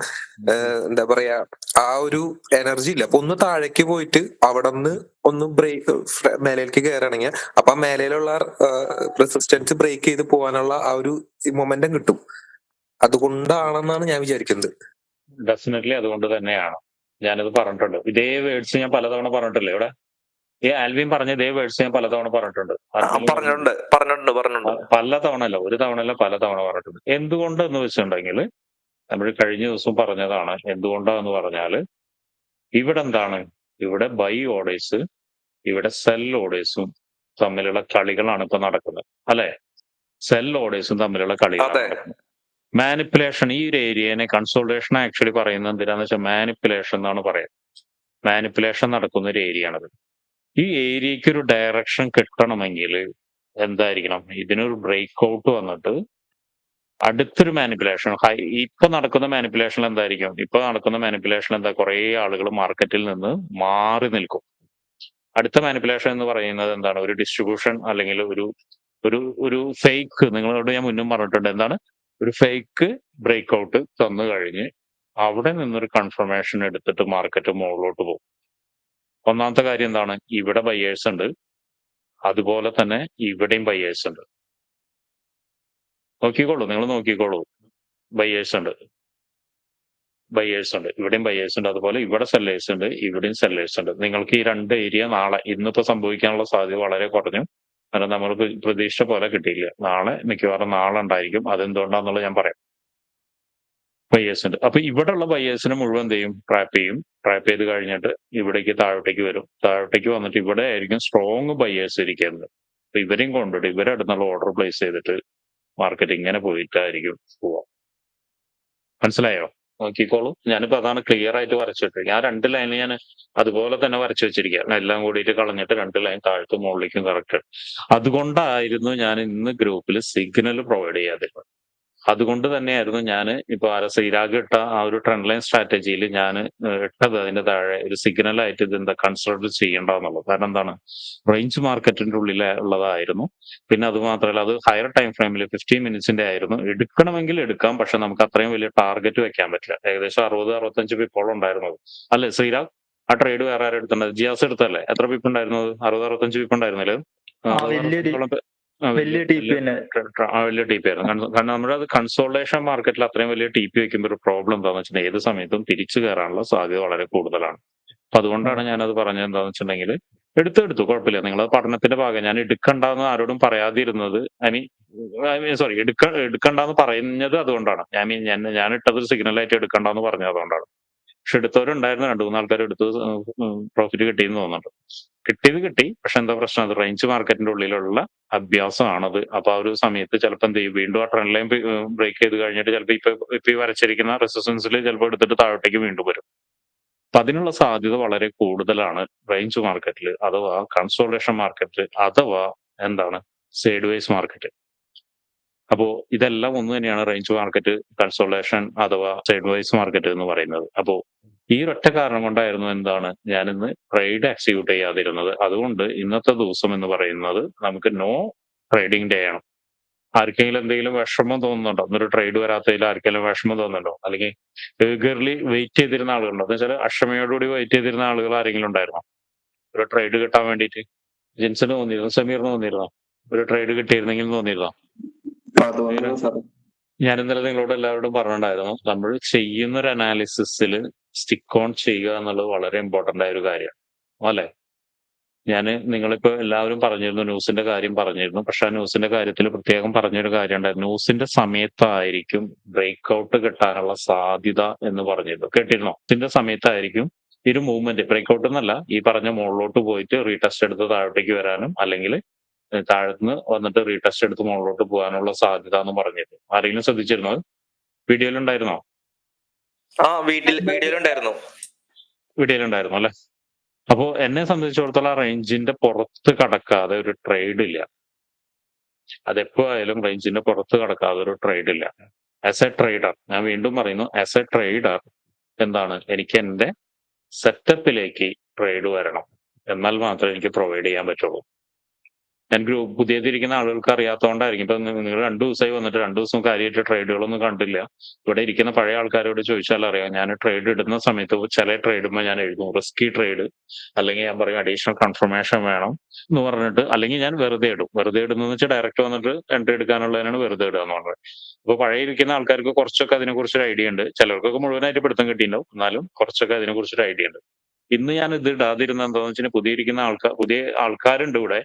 എന്താ പറയാ ആ ഒരു എനർജി ഇല്ല. അപ്പൊ ഒന്ന് താഴേക്ക് പോയിട്ട് അവിടെ നിന്ന് ഒന്ന് ബ്രേക്ക് മേലേക്ക് കയറണമെങ്കിൽ അപ്പൊ ആ മേലയിലുള്ള റെസിസ്റ്റൻസ് ബ്രേക്ക് ചെയ്ത് പോകാനുള്ള ആ ഒരു മൊമെന്റം കിട്ടും. അതുകൊണ്ടാണെന്നാണ് ഞാൻ വിചാരിക്കുന്നത്. ഡെഫിനറ്റ്ലി അതുകൊണ്ട് തന്നെയാണ്. ഞാനത് പറഞ്ഞിട്ടുണ്ട്. ഇതേ വേർഡ്സ് ഞാൻ പലതവണ പറഞ്ഞിട്ടില്ലേ ഇവിടെ? ഈ ആൽവിൻ പറഞ്ഞ ഇതേ വേർഡ്സ് ഞാൻ പലതവണ പറഞ്ഞിട്ടുണ്ട്. പറഞ്ഞിട്ടുണ്ട് പറഞ്ഞിട്ടുണ്ട് പറഞ്ഞിട്ടുണ്ട്. പ- അല്ല ഒരു തവണ അല്ല പലതവണ പറഞ്ഞിട്ടുണ്ട്. എന്തുകൊണ്ട് എന്ന് വെച്ചിട്ടുണ്ടെങ്കിൽ നമ്മൾ കഴിഞ്ഞ ദിവസം പറഞ്ഞതാണ് എന്തുകൊണ്ടാന്ന് പറഞ്ഞാൽ ഇവിടെ എന്താണ്? ഇവിടെ ബൈ ഓർഡേഴ്സ് ഇവിടെ സെൽ ഓഡേഴ്സും തമ്മിലുള്ള കളികളാണ് ഇപ്പൊ നടക്കുന്നത്. അല്ലെ? സെൽ ഓഡേഴ്സും തമ്മിലുള്ള കളികളാണ് മാനിപ്പുലേഷൻ ഈ ഒരു ഏരിയനെ കൺസോൾട്ടേഷൻ ആക്ച്വലി പറയുന്നത് എന്തിനാന്ന് വെച്ചാൽ മാനിപ്പുലേഷൻ എന്നാണ് പറയുന്നത്. മാനിപ്പുലേഷൻ നടക്കുന്ന ഒരു ഏരിയ ആണത് ഈ ഏരിയക്ക് ഒരു ഡയറക്ഷൻ കിട്ടണമെങ്കിൽ എന്തായിരിക്കണം? ഇതിനൊരു ബ്രേക്ക് ഔട്ട് വന്നിട്ട് അടുത്തൊരു മാനിപ്പുലേഷൻ ഇപ്പൊ നടക്കുന്ന മാനിപ്പുലേഷൻ എന്തായിരിക്കും? ഇപ്പൊ നടക്കുന്ന മാനിപ്പുലേഷൻ എന്താ? കുറെ ആളുകൾ മാർക്കറ്റിൽ നിന്ന് മാറി നിൽക്കും. അടുത്ത മാനിപ്പുലേഷൻ എന്ന് പറയുന്നത് എന്താണ്? ഒരു ഡിസ്ട്രിബ്യൂഷൻ അല്ലെങ്കിൽ ഒരു ഒരു ഒരു ഫേക്ക് നിങ്ങളോട് ഞാൻ മുന്നും പറഞ്ഞിട്ടുണ്ട്. എന്താണ്? ഒരു ഫേക്ക് ബ്രേക്ക് ഔട്ട് തന്നു കഴിഞ്ഞ് അവിടെ നിന്നൊരു കൺഫർമേഷൻ എടുത്തിട്ട് മാർക്കറ്റ് മുകളിലോട്ട് പോകും. ഒന്നാമത്തെ കാര്യം എന്താണ്? ഇവിടെ ബയ്യേഴ്സ് ഉണ്ട്. അതുപോലെ തന്നെ ഇവിടെയും ബയ്യേഴ്സ് ഉണ്ട്. നോക്കിക്കോളൂ നിങ്ങൾ നോക്കിക്കോളൂ. ബയ്യേഴ്സ് ഉണ്ട്. ബയ്യേഴ്സ് ഉണ്ട്. ഇവിടെയും ബയ്യേഴ്സ് ഉണ്ട്. അതുപോലെ ഇവിടെ സെല്ലേഴ്സ് ഉണ്ട്. ഇവിടെയും സെല്ലേഴ്സ് ഉണ്ട്. നിങ്ങൾക്ക് ഈ രണ്ട് ഏരിയ നാളെ ഇന്നിപ്പോ സംഭവിക്കാനുള്ള സാധ്യത വളരെ കുറഞ്ഞു. കാരണം നമ്മൾ പ്രതീക്ഷ പോലെ കിട്ടിയില്ല നാളെ മിക്കവാറും നാളെ ഉണ്ടായിരിക്കും അതെന്തുകൊണ്ടാന്നുള്ളത് ഞാൻ പറയാം. ബയ്യേഴ്സ് ഉണ്ട്. അപ്പൊ ഉള്ള ബയ്യേഴ്സിനെ മുഴുവൻ എന്ത് ചെയ്യും? ട്രാപ്പ് ചെയ്യും. ട്രാപ്പ് ചെയ്ത് കഴിഞ്ഞിട്ട് ഇവിടേക്ക് താഴോട്ടേക്ക് വരും. താഴോട്ടേക്ക് വന്നിട്ട് ഇവിടെ ആയിരിക്കും സ്ട്രോങ് ബയ്യേഴ്സ് ഇരിക്കുന്നത്. അപ്പൊ ഇവരെയും കൊണ്ടിട്ട് ഇവരെ അടുത്തുള്ള ഓർഡർ പ്ലേസ് ചെയ്തിട്ട് മാർക്കറ്റ് ഇങ്ങനെ പോയിട്ടായിരിക്കും പോവാം മനസ്സിലായോ? നോക്കിക്കോളൂ. ഞാനിപ്പോ അതാണ് ക്ലിയർ ആയിട്ട് വരച്ചിട്ട് ഞാൻ രണ്ട് ലൈൻ ഞാൻ അതുപോലെ തന്നെ വരച്ചു വെച്ചിരിക്കുകയാണ്. എല്ലാം കൂടിയിട്ട് കളഞ്ഞിട്ട് രണ്ട് ലൈൻ താഴത്ത് മുകളിലേക്കും കറക്റ്റ് അതുകൊണ്ടായിരുന്നു ഞാൻ ഇന്ന് ഗ്രൂപ്പിൽ സിഗ്നൽ പ്രൊവൈഡ് ചെയ്യാതിരുന്നത്. അതുകൊണ്ട് തന്നെയായിരുന്നു ഞാൻ ഇപ്പൊ ആര ശ്രീരാഗ് ഇട്ട ആ ഒരു ട്രെൻഡ് ലൈൻ സ്ട്രാറ്റജിയിൽ ഞാൻ ഇട്ടത്. അതിന്റെ താഴെ ഒരു സിഗ്നൽ ആയിട്ട് ഇത് എന്താ കൺസിഡർ ചെയ്യേണ്ട എന്നുള്ളത്. കാരണം എന്താണ്? റേഞ്ച് മാർക്കറ്റിന്റെ ഉള്ളിൽ ഉള്ളതായിരുന്നു. പിന്നെ അത് മാത്രമല്ല അത് ഹയർ ടൈം ഫ്രെയിമിൽ ഫിഫ്റ്റീൻ മിനിറ്റ്സിന്റെ ആയിരുന്നു. എടുക്കണമെങ്കിൽ എടുക്കാം പക്ഷെ നമുക്ക് അത്രയും വലിയ ടാർഗറ്റ് വെക്കാൻ പറ്റില്ല. ഏകദേശം അറുപത് അറുപത്തഞ്ച് പിപ്പോൾ ഉണ്ടായിരുന്നത്. അല്ലേ ശ്രീരാഗ്? ആ ട്രേഡ് വേറെ ആരും എടുത്തിട്ടുണ്ട് ജിയാസ് എടുത്തല്ലേ എത്ര പിപ്പ് ഉണ്ടായിരുന്നത്? അറുപത് അറുപത്തഞ്ച് പിപ്പ് ഉണ്ടായിരുന്നില്ലേ? വലിയ ടി പി തന്നെ വലിയ ടി പി ആയിരുന്നു. കാരണം- നമ്മുടെ അത് കൺസോൾട്ടേഷൻ മാർക്കറ്റിൽ അത്രയും വലിയ ടി പി വെക്കുമ്പോൾ ഒരു പ്രോബ്ലം എന്താണെന്ന് വെച്ചിട്ടുണ്ടെങ്കിൽ ഏത് സമയത്തും തിരിച്ചു കയറാനുള്ള സാധ്യത വളരെ കൂടുതലാണ്. അപ്പൊ അതുകൊണ്ടാണ് ഞാനത് പറഞ്ഞത് എന്താന്ന് വെച്ചിട്ടുണ്ടെങ്കിൽ എടുത്തെടുത്തു എടുത്തു. കുഴപ്പമില്ല. നിങ്ങൾ പഠനത്തിന്റെ ഭാഗം. ഞാൻ എടുക്കണ്ടെന്ന് ആരോടും പറയാതിരുന്നത് ഐ മീൻ സോറി എടുക്ക എടുക്കണ്ടെന്ന് പറയുന്നത് അതുകൊണ്ടാണ്. ഐ മീൻ ഞാൻ ഞാൻ ഇട്ടത് സിഗ്നൽ ആയിട്ട് എടുക്കണ്ടെന്ന് പറഞ്ഞത് അതുകൊണ്ടാണ്. പക്ഷെ എടുത്തവരുണ്ടായിരുന്നു രണ്ടു മൂന്ന് ആൾക്കാർ എടുത്ത് പ്രോഫിറ്റ് കിട്ടിയെന്ന് തോന്നുന്നുണ്ട്. കിട്ടിയത് കിട്ടി പക്ഷെ എന്താ പ്രശ്നം? അത് റേഞ്ച് മാർക്കറ്റിന്റെ ഉള്ളിലുള്ള അഭ്യാസമാണത്. അപ്പൊ ആ ഒരു സമയത്ത് ചിലപ്പോൾ എന്ത് ചെയ്യും? വീണ്ടും ആ ട്രെൻഡ് ലൈൻ ബ്രേക്ക് ചെയ്ത് കഴിഞ്ഞിട്ട് ചിലപ്പോൾ ഇപ്പൊ ഇപ്പൊ ഈ വരച്ചിരിക്കുന്ന റെസിസ്റ്റൻസിൽ ചിലപ്പോൾ എടുത്തിട്ട് താഴോട്ടേക്ക് വീണ്ടും വരും. അപ്പൊ അതിനുള്ള സാധ്യത വളരെ കൂടുതലാണ് റേഞ്ച് മാർക്കറ്റിൽ അഥവാ കൺസോൾട്ടേഷൻ മാർക്കറ്റ് അഥവാ എന്താണ്? സൈഡ് വൈസ് മാർക്കറ്റ് അപ്പോ ഇതെല്ലാം ഒന്ന് തന്നെയാണ് റേഞ്ച് മാർക്കറ്റ് കൺസോളേഷൻ അഥവാ സൈഡ് വൈസ് മാർക്കറ്റ് എന്ന് പറയുന്നത്. അപ്പോ ഈ ഒറ്റ കാരണം കൊണ്ടായിരുന്നു എന്താണ് ഞാൻ ഇന്ന് ട്രേഡ് എക്സിക്യൂട്ട് ചെയ്യാതിരുന്നത്. അതുകൊണ്ട് ഇന്നത്തെ ദിവസം എന്ന് പറയുന്നത് നമുക്ക് നോ ട്രേഡിംഗ് ഡേ ആണ്. ആർക്കെങ്കിലും എന്തെങ്കിലും വിഷമം തോന്നുന്നുണ്ടോ? ഇന്നൊരു ട്രേഡ് വരാത്തതിൽ ആർക്കെങ്കിലും വിഷമം തോന്നുന്നുണ്ടോ? അല്ലെങ്കിൽ ഏഗർലി വെയിറ്റ് ചെയ്തിരുന്ന ആളുകളുണ്ടോ? എന്ന് വെച്ചാൽ അക്ഷമയോടുകൂടി വെയിറ്റ് ചെയ്തിരുന്ന ആളുകൾ ആരെങ്കിലും ഉണ്ടായിരുന്നോ? ഒരു ട്രേഡ് കിട്ടാൻ വേണ്ടിയിട്ട് ജിൻസിന് തോന്നിയിരുന്നു? സമീറിന് തോന്നിയിരുന്നോ? ഒരു ട്രേഡ് കിട്ടിയിരുന്നെങ്കിൽ തോന്നിയിരുന്നോ? ഞാൻ ഇന്നലെ നിങ്ങളോട് എല്ലാവരോടും പറഞ്ഞിട്ടുണ്ടായിരുന്നു നമ്മൾ ചെയ്യുന്ന ഒരു അനാലിസിസിൽ സ്റ്റിക്ക് ഓൺ ചെയ്യുക എന്നുള്ളത് വളരെ ഇമ്പോർട്ടന്റ് ആയ ഒരു കാര്യമാണ് അല്ലെ? ഞാൻ നിങ്ങളിപ്പോ എല്ലാവരും പറഞ്ഞിരുന്നു ന്യൂസിന്റെ കാര്യം പറഞ്ഞിരുന്നു പക്ഷെ ആ ന്യൂസിന്റെ കാര്യത്തിൽ പ്രത്യേകം പറഞ്ഞൊരു കാര്യം ഉണ്ടായിരുന്നു ന്യൂസിന്റെ സമയത്തായിരിക്കും ബ്രേക്ക് ഔട്ട് കിട്ടാനുള്ള സാധ്യത എന്ന് പറഞ്ഞിരുന്നു. കേട്ടിരുന്നോ? ഇതിന്റെ സമയത്തായിരിക്കും ഒരു മൂവ്മെന്റ്. ബ്രേക്ക് ഔട്ട് എന്നല്ല ഈ പറഞ്ഞ മുകളിലോട്ട് പോയിട്ട് റീടെസ്റ്റ് എടുത്ത് താഴോട്ടേക്ക് വരാനും അല്ലെങ്കിൽ താഴത്തുനിന്ന് വന്നിട്ട് റീടെസ്റ്റ് എടുത്ത് മുകളിലോട്ട് പോകാനുള്ള സാധ്യത എന്ന് പറഞ്ഞിരുന്നു. ആരെങ്കിലും ശ്രദ്ധിച്ചിരുന്നോ? വീഡിയോയിൽ ഉണ്ടായിരുന്നോ ആ വീട്ടിൽ വീഡിയോയിലുണ്ടായിരുന്നു. വീഡിയോയിലുണ്ടായിരുന്നു അല്ലെ? അപ്പോ എന്നെ സംബന്ധിച്ചിടത്തോളം റേഞ്ചിന്റെ പുറത്ത് കടക്കാതെ ഒരു ട്രേഡ് ഇല്ല. അതെപ്പോ ആയാലും റേഞ്ചിന്റെ പുറത്ത് കടക്കാതെ ഒരു ട്രേഡ് ഇല്ല. ആസ് എ ട്രേഡർ ഞാൻ വീണ്ടും പറയുന്നു ആസ് എ ട്രേഡർ എന്താണ്? എനിക്ക് എന്റെ സെറ്റപ്പിലേക്ക് ട്രേഡ് വരണം. എന്നാൽ മാത്രമേ എനിക്ക് പ്രൊവൈഡ് ചെയ്യാൻ പറ്റുള്ളൂ. ഞാൻ ഗ്രൂപ്പ് പുതിയതിരിക്കുന്ന ആളുകൾക്ക് അറിയാത്തതുകൊണ്ടായിരിക്കും ഇപ്പൊ നിങ്ങൾ രണ്ടു ദിവസമായി വന്നിട്ട് രണ്ടു ദിവസം കാര്യമായിട്ട് ട്രേഡുകളൊന്നും കണ്ടില്ല. ഇവിടെ ഇരിക്കുന്ന പഴയ ആൾക്കാരോട് ചോദിച്ചാൽ അറിയാം ഞാൻ ട്രേഡ് ഇടുന്ന സമയത്ത് ചില ട്രേഡുമ്പോൾ ഞാൻ എഴുതും. റിസ്കി ട്രേഡ് അല്ലെങ്കിൽ ഞാൻ പറയും അഡീഷണൽ കൺഫർമേഷൻ വേണം എന്ന് പറഞ്ഞിട്ട് അല്ലെങ്കിൽ ഞാൻ വെറുതെ ഇടും. വെറുതെ ഇടുന്നതെന്ന് വെച്ചാൽ ഡയറക്റ്റ് വന്നിട്ട് എൻട്രി എടുക്കാനുള്ളതിനാണ് വെറുതെ ഇടുക എന്ന് പറഞ്ഞത്. അപ്പൊ പഴയ ഇരിക്കുന്ന ആൾക്കാർക്ക് കുറച്ചൊക്കെ അതിനെ കുറിച്ചൊരു ഐഡിയ ഉണ്ട്. ചിലർക്കൊക്കെ മുഴുവനായിട്ട് പിടുത്തം കിട്ടിയിട്ടുണ്ടാവും. എന്നാലും കുറച്ചൊക്കെ അതിനെ കുറിച്ചൊരു ഐഡിയ ഉണ്ട്. ഇന്ന് ഞാൻ ഇത് ഇടാതിരുന്ന എന്താണെന്ന് വെച്ചാൽ പുതിയ ഇരിക്കുന്ന ആൾക്കാർ പുതിയ ആൾക്കാരുണ്ട് ഇവിടെ.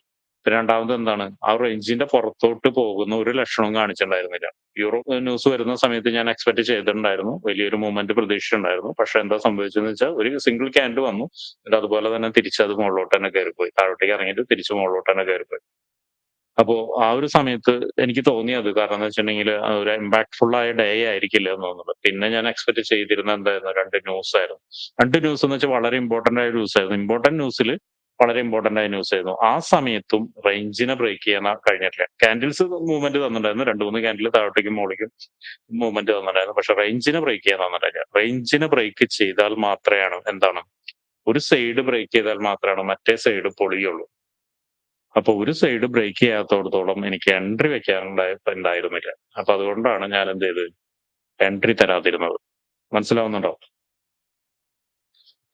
രണ്ടാമത് എന്താണ്? ആ റേഞ്ചിന്റെ പുറത്തോട്ട് പോകുന്ന ഒരു ലക്ഷണവും കാണിച്ചിട്ടുണ്ടായിരുന്നില്ല. യൂറോ ന്യൂസ് വരുന്ന സമയത്ത് ഞാൻ എക്സ്പെക്ട് ചെയ്തിട്ടുണ്ടായിരുന്നു. വലിയൊരു മൂവ്മെന്റ് പ്രതീക്ഷിച്ചിട്ടുണ്ടായിരുന്നു. പക്ഷെ എന്താ സംഭവിച്ചതെന്ന് വെച്ചാൽ ഒരു സിംഗിൾ ക്യാൻഡ് വന്നു. എന്നിട്ട് അതുപോലെ തന്നെ തിരിച്ച് അത് മുകളിലോട്ട് തന്നെ കയറിപ്പോയി. താഴോട്ടേക്ക് ഇറങ്ങിയിട്ട് തിരിച്ച് മുകളിലോട്ട് തന്നെ കയറിപ്പോയി. അപ്പോ ആ ഒരു സമയത്ത് എനിക്ക് തോന്നിയത് കാരണം എന്ന് വെച്ചിട്ടുണ്ടെങ്കിൽ ഒരു ഇമ്പാക്ട്ഫുൾ ആയ ഡേ ആയിരിക്കില്ല എന്ന് തോന്നുന്നത് പിന്നെ ഞാൻ എക്സ്പെക്ട് ചെയ്തിരുന്ന എന്തായിരുന്നു? രണ്ട് ന്യൂസ് ആയിരുന്നു. രണ്ട് ന്യൂസ് എന്ന് വെച്ചാൽ വളരെ ഇമ്പോർട്ടന്റ് ആയ ന്യൂസ് ആയിരുന്നു. ഇമ്പോർട്ടന്റ് ന്യൂസിൽ വളരെ ഇമ്പോർട്ടന്റ് ആയ ന്യൂസ് ആയിരുന്നു. ആ സമയത്തും റേഞ്ചിനെ ബ്രേക്ക് ചെയ്യാൻ കഴിഞ്ഞിട്ടില്ല. കാൻഡിൽസ് മൂവ്മെന്റ് തന്നിട്ടുണ്ടായിരുന്നു. രണ്ട് മൂന്ന് കാൻഡിൽ താഴോട്ടേക്കും മുകളിലേക്കും മൂവ്മെന്റ് തന്നിട്ടുണ്ടായിരുന്നു. പക്ഷെ റേഞ്ചിനെ ബ്രേക്ക് ചെയ്യാൻ തന്നിട്ടില്ല. റേഞ്ചിനെ ബ്രേക്ക് ചെയ്താൽ മാത്രമാണ് എന്താണ്? ഒരു സൈഡ് ബ്രേക്ക് ചെയ്താൽ മാത്രമാണ് മറ്റേ സൈഡ് പൊളിയുള്ളൂ. അപ്പൊ ഒരു സൈഡ് ബ്രേക്ക് ചെയ്യാത്തോടത്തോളം എനിക്ക് എൻട്രി വെക്കാനുണ്ടായ ഉണ്ടായിരുന്നില്ല. അപ്പൊ അതുകൊണ്ടാണ് ഞാൻ എന്ത് ചെയ്തത്? എൻട്രി തരാതിരുന്നത്. മനസ്സിലാവുന്നുണ്ടോ?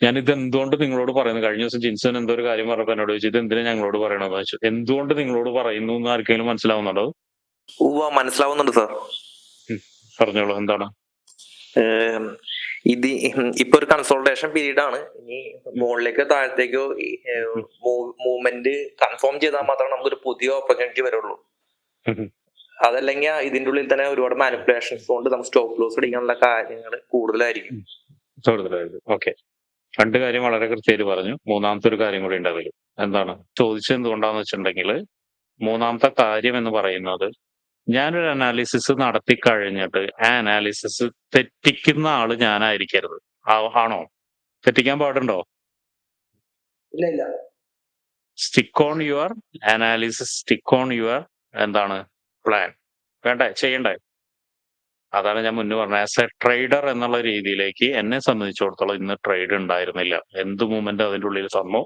ഞാൻ ഇത് എന്തുകൊണ്ട് നിങ്ങളോട് പറയുന്നത്? കഴിഞ്ഞ ദിവസം ജിൻസൺ എന്തോ ഒരു കാര്യം പറഞ്ഞപ്പോ എന്നോട് ചോദിച്ചു ഇത് എന്തിനാ ഞങ്ങളോട് പറയണമെന്ന് വെച്ചു എന്തുകൊണ്ട് നിങ്ങളോട് പറയുന്നു എന്ന് ആർക്കെങ്കിലും മനസ്സിലാവുന്നുണ്ടോ മനസ്സിലാവുന്നുണ്ട് സാർ. പറഞ്ഞോളൂ എന്താണ്? ഇത് ഇപ്പൊ ഒരു കൺസോൾട്ടേഷൻ പീരീഡ് ആണ്. ഇനി മുകളിലേക്കോ താഴത്തേക്കോ മൂവ്മെന്റ് കൺഫേം ചെയ്താൽ മാത്രമേ നമുക്കൊരു പുതിയ ഓപ്പർച്യൂണിറ്റി വരുള്ളൂ. അതല്ലെങ്കിൽ ഇതിന്റെ ഉള്ളിൽ തന്നെ ഒരുപാട് മാനിപ്പുലേഷൻസ് കൊണ്ട് നമുക്ക് സ്റ്റോപ്പ് ലോസ് അടിക്കാനുള്ള കാര്യങ്ങൾ കൂടുതലായിരിക്കും. കൂടുതലായിരിക്കും. ഓക്കെ രണ്ട് കാര്യം വളരെ കൃത്യമായിട്ട് പറഞ്ഞു. മൂന്നാമത്തെ ഒരു കാര്യം കൂടി ഉണ്ട് അതിൽ. എന്താണ്? ചോദിച്ചത് എന്തുകൊണ്ടാന്ന് വെച്ചിട്ടുണ്ടെങ്കിൽ മൂന്നാമത്തെ കാര്യം എന്ന് പറയുന്നത് ഞാനൊരു അനാലിസിസ് നടത്തി കഴിഞ്ഞിട്ട് ആ അനാലിസിസ് തെറ്റിക്കുന്ന ആൾ ഞാനായിരിക്കരുത്. ആണോ? തെറ്റിക്കാൻ പാടുണ്ടോ? Stick on your analysis stick on your എന്താണ്? പ്ലാൻ വേണ്ടേ? ചെയ്യണ്ടേ? അതാണ് ഞാൻ മുന്നേ പറഞ്ഞത് ആസ് എ ട്രേഡർ എന്നുള്ള രീതിയിലേക്ക് എന്നെ സംബന്ധിച്ചിടത്തോളം ഇന്ന് ട്രേഡ് ഉണ്ടായിരുന്നില്ല. എന്ത് മൂവ്മെന്റ് അതിന്റെ ഉള്ളിൽ തന്നോ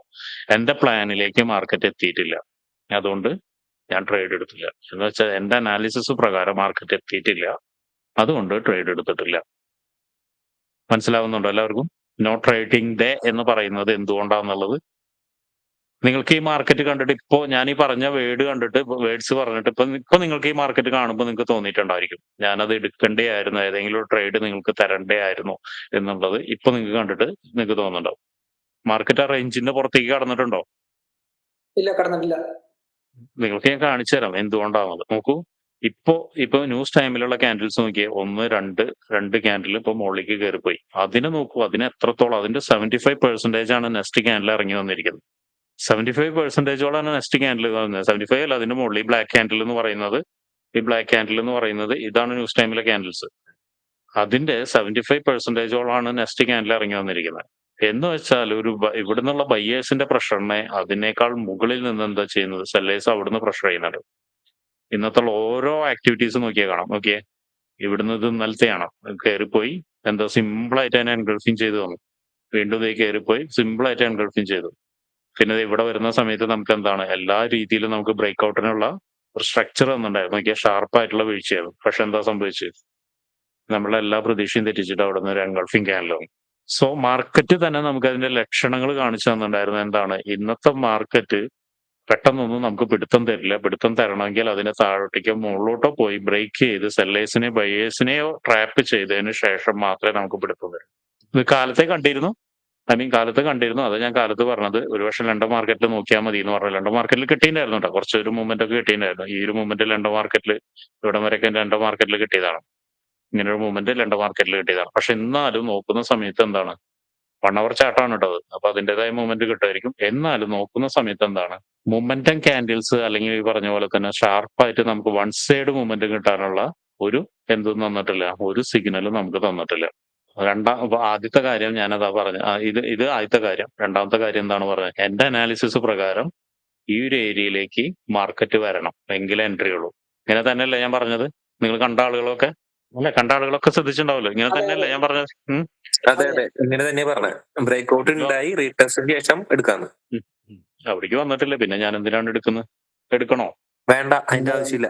എന്റെ പ്ലാനിലേക്ക് മാർക്കറ്റ് എത്തിയിട്ടില്ല. അതുകൊണ്ട് ഞാൻ ട്രേഡ് എടുത്തില്ല. എന്ന് വെച്ചാൽ എന്റെ അനാലിസിസ് പ്രകാരം മാർക്കറ്റ് എത്തിയിട്ടില്ല. അതുകൊണ്ട് ട്രേഡ് എടുത്തിട്ടില്ല. മനസ്സിലാവുന്നുണ്ടോ എല്ലാവർക്കും? നോ ട്രേഡിംഗ് ഡേ എന്ന് പറയുന്നത് എന്തുകൊണ്ടാന്നുള്ളത് നിങ്ങൾക്ക് ഈ മാർക്കറ്റ് കണ്ടിട്ട് ഇപ്പോ ഞാൻ ഈ പറഞ്ഞ വേർഡ് കണ്ടിട്ട് വേർഡ്സ് പറഞ്ഞിട്ട് ഇപ്പൊ ഇപ്പൊ നിങ്ങൾക്ക് ഈ മാർക്കറ്റ് കാണുമ്പോൾ നിങ്ങൾക്ക് തോന്നിയിട്ടുണ്ടായിരിക്കും. ഞാനത് എടുക്കേണ്ടേ ആയിരുന്നു ഏതെങ്കിലും ഒരു ട്രേഡ് നിങ്ങൾക്ക് തരണ്ടേ ആയിരുന്നു എന്നുള്ളത് ഇപ്പൊ നിങ്ങൾക്ക് കണ്ടിട്ട് നിങ്ങൾക്ക് തോന്നുന്നുണ്ടാവും. മാർക്കറ്റ് ആ റേഞ്ചിന്റെ പുറത്തേക്ക് കടന്നിട്ടുണ്ടോ? ഇല്ല കടന്നിട്ടില്ല. നിങ്ങൾക്ക് ഞാൻ കാണിച്ചു തരാം എന്തുകൊണ്ടാണത്. നോക്കൂ ഇപ്പോ ഇപ്പൊ ന്യൂസ് ടൈമിലുള്ള ക്യാൻഡിൽസ് നോക്കിയേ ഒന്ന് രണ്ട് രണ്ട് ക്യാൻഡിൽ ഇപ്പൊ മുകളിലേക്ക് കയറിപ്പോയി അതിനെ നോക്കൂ അതിന് എത്രത്തോളം അതിന്റെ സെവന്റി ഫൈവ് പെർസെന്റേജ് ആണ് നെക്സ്റ്റ് ക്യാൻഡിൽ ഇറങ്ങി വന്നിരിക്കുന്നത്. സെവന്റി ഫൈവ് പെർസെന്റേജോളാണ് നെസ്റ്റ് ക്യാൻഡിൽ പറഞ്ഞത് സെവന്റി ഫൈവ് അല്ല അതിന്റെ മുകളിൽ ഈ ബ്ലാക്ക് ക്യാൻഡിൽ എന്ന് പറയുന്നത്. ഈ ബ്ലാക്ക് ക്യാൻഡിൽ എന്ന് പറയുന്നത് ഇതാണ് ന്യൂസ് ടൈമിലെ ക്യാൻഡിൽസ് അതിന്റെ സെവന്റി ഫൈവ് പെർസെന്റേജോളാണ് നെസ്റ്റ് ക്യാൻഡിൽ ഇറങ്ങി വന്നിരിക്കുന്നത്. എന്ന് വെച്ചാൽ ഒരു ഇവിടെ നിന്നുള്ള ബയ്യേഴ്സിന്റെ പ്രഷറിനെ അതിനേക്കാൾ മുകളിൽ നിന്ന് എന്താ ചെയ്യുന്നത്? സെല്ലേഴ്സ് അവിടുന്ന് പ്രഷർ ചെയ്യുന്നുണ്ട്. ഇന്നത്തെ ഓരോ ആക്ടിവിറ്റീസ് നോക്കിയാൽ കാണാം. ഓക്കെ ഇവിടുന്ന് ഇത് ഇന്നലത്തെയാണ് കയറിപ്പോയി എന്താ സിമ്പിൾ ആയിട്ട് തന്നെ എൻഗൾഫിങ് ചെയ്തു തന്നു വീണ്ടും ഇതേ കയറിപ്പോയി സിമ്പിൾ ആയിട്ട് എൻഗൾഫിങ് ചെയ്തു. പിന്നെ ഇവിടെ വരുന്ന സമയത്ത് നമുക്ക് എന്താണ് എല്ലാ രീതിയിലും നമുക്ക് ബ്രേക്ക് ഔട്ടിനുള്ള ഒരു സ്ട്രക്ചർ തന്നിട്ടുണ്ടായിരുന്നു നോക്കിയാൽ ഷാർപ്പായിട്ടുള്ള വീഴ്ചയായിരുന്നു. പക്ഷെ എന്താ സംഭവിച്ചത് നമ്മളെ എല്ലാ പ്രതീക്ഷയും തെറ്റിച്ചിട്ട് അവിടെ നിന്ന് ഒരു എൻഗൾഫിങ് ക്യാനലാവും സോ മാർക്കറ്റ് തന്നെ നമുക്ക് അതിന്റെ ലക്ഷണങ്ങൾ കാണിച്ചു തന്നിട്ടുണ്ടായിരുന്നു. എന്താണ്? ഇന്നത്തെ മാർക്കറ്റ് പെട്ടെന്നൊന്നും നമുക്ക് പിടുത്തം തരില്ല. പിടുത്തം തരണമെങ്കിൽ അതിനെ താഴോട്ടേക്കോ മുകളിലോട്ടോ പോയി ബ്രേക്ക് ചെയ്ത് സെല്ലേഴ്സിനെ ബയേഴ്സിനെയോ ട്രാപ്പ് ചെയ്തതിന് ശേഷം മാത്രമേ നമുക്ക് പിടുത്തം തരൂ ഇത് കാലത്തെ കണ്ടിരുന്നു. മീൻ കാലത്ത് കണ്ടിരുന്നു. അത് ഞാൻ കാലത്ത് പറഞ്ഞത് ഒരുപക്ഷെ ലണ്ടൻ മാർക്കറ്റിൽ നോക്കിയാൽ മതി എന്ന് പറഞ്ഞു ലണ്ടൻ മാർക്കറ്റിൽ കിട്ടിയിട്ടുണ്ടായിരുന്നു കേട്ടോ കുറച്ച് ഒരു മൂവ്മെന്റ് ഒക്കെ കിട്ടിയിട്ടുണ്ടായിരുന്നു. ഈ ഒരു മൂവ്മെന്റ് ലണ്ടൻ മാർക്കറ്റിൽ ഇവിടം വരെയൊക്കെ ലണ്ടൻ മാർക്കറ്റിൽ കിട്ടിയതാണ്. ഇങ്ങനെ ഒരു മൂവ്മെന്റ് ലണ്ടൻ മാർക്കറ്റിൽ കിട്ടിയതാണ്. പക്ഷെ എന്നാലും നോക്കുന്ന സമയത്ത് എന്താണ്? വൺ അവർ ചാട്ടാണ് കേട്ടത് അപ്പൊ അതിന്റെതായ മൂവ്മെന്റ് കിട്ടുമായിരിക്കും. എന്നാലും നോക്കുന്ന സമയത്ത് എന്താണ്? മൊമെന്റം ക്യാൻഡിൽസ് അല്ലെങ്കിൽ ഈ പറഞ്ഞ പോലെ തന്നെ ഷാർപ്പായിട്ട് നമുക്ക് വൺ സൈഡ് മൂവ്മെന്റ് കിട്ടാനുള്ള ഒരു എന്തും തന്നിട്ടില്ല. ഒരു സിഗ്നലും നമുക്ക് തന്നിട്ടില്ല. രണ്ടാം ആദ്യത്തെ കാര്യം ഞാനതാ പറഞ്ഞ ഇത് ഇത് ആദ്യത്തെ കാര്യം. രണ്ടാമത്തെ കാര്യം എന്താണ് പറഞ്ഞത് എന്റെ അനാലിസിസ് പ്രകാരം ഈ ഒരു ഏരിയയിലേക്ക് മാർക്കറ്റ് വരണം. എങ്കിലേ എൻട്രി ഉള്ളൂ. ഇങ്ങനെ തന്നെയല്ലേ ഞാൻ പറഞ്ഞത്? നിങ്ങൾ കണ്ട ആളുകളൊക്കെ അല്ലെ? കണ്ട ആളുകളൊക്കെ ശ്രദ്ധിച്ചിട്ടുണ്ടാവല്ലോ ഇങ്ങനെ തന്നെയല്ലേ ഞാൻ പറഞ്ഞത്? അതെ അതെ. ഇങ്ങനെ തന്നെയാ പറഞ്ഞത് ബ്രേക്ക് ഔട്ട് ഉണ്ടായി റീടെസ്റ്റിന് ശേഷം എടുക്കാന്ന്. അവിടേക്ക് വന്നിട്ടില്ല. പിന്നെ ഞാൻ എന്തിനാണ് എടുക്കുന്നത്? എടുക്കണോ? വേണ്ട അതിന്റെ ആവശ്യമില്ല.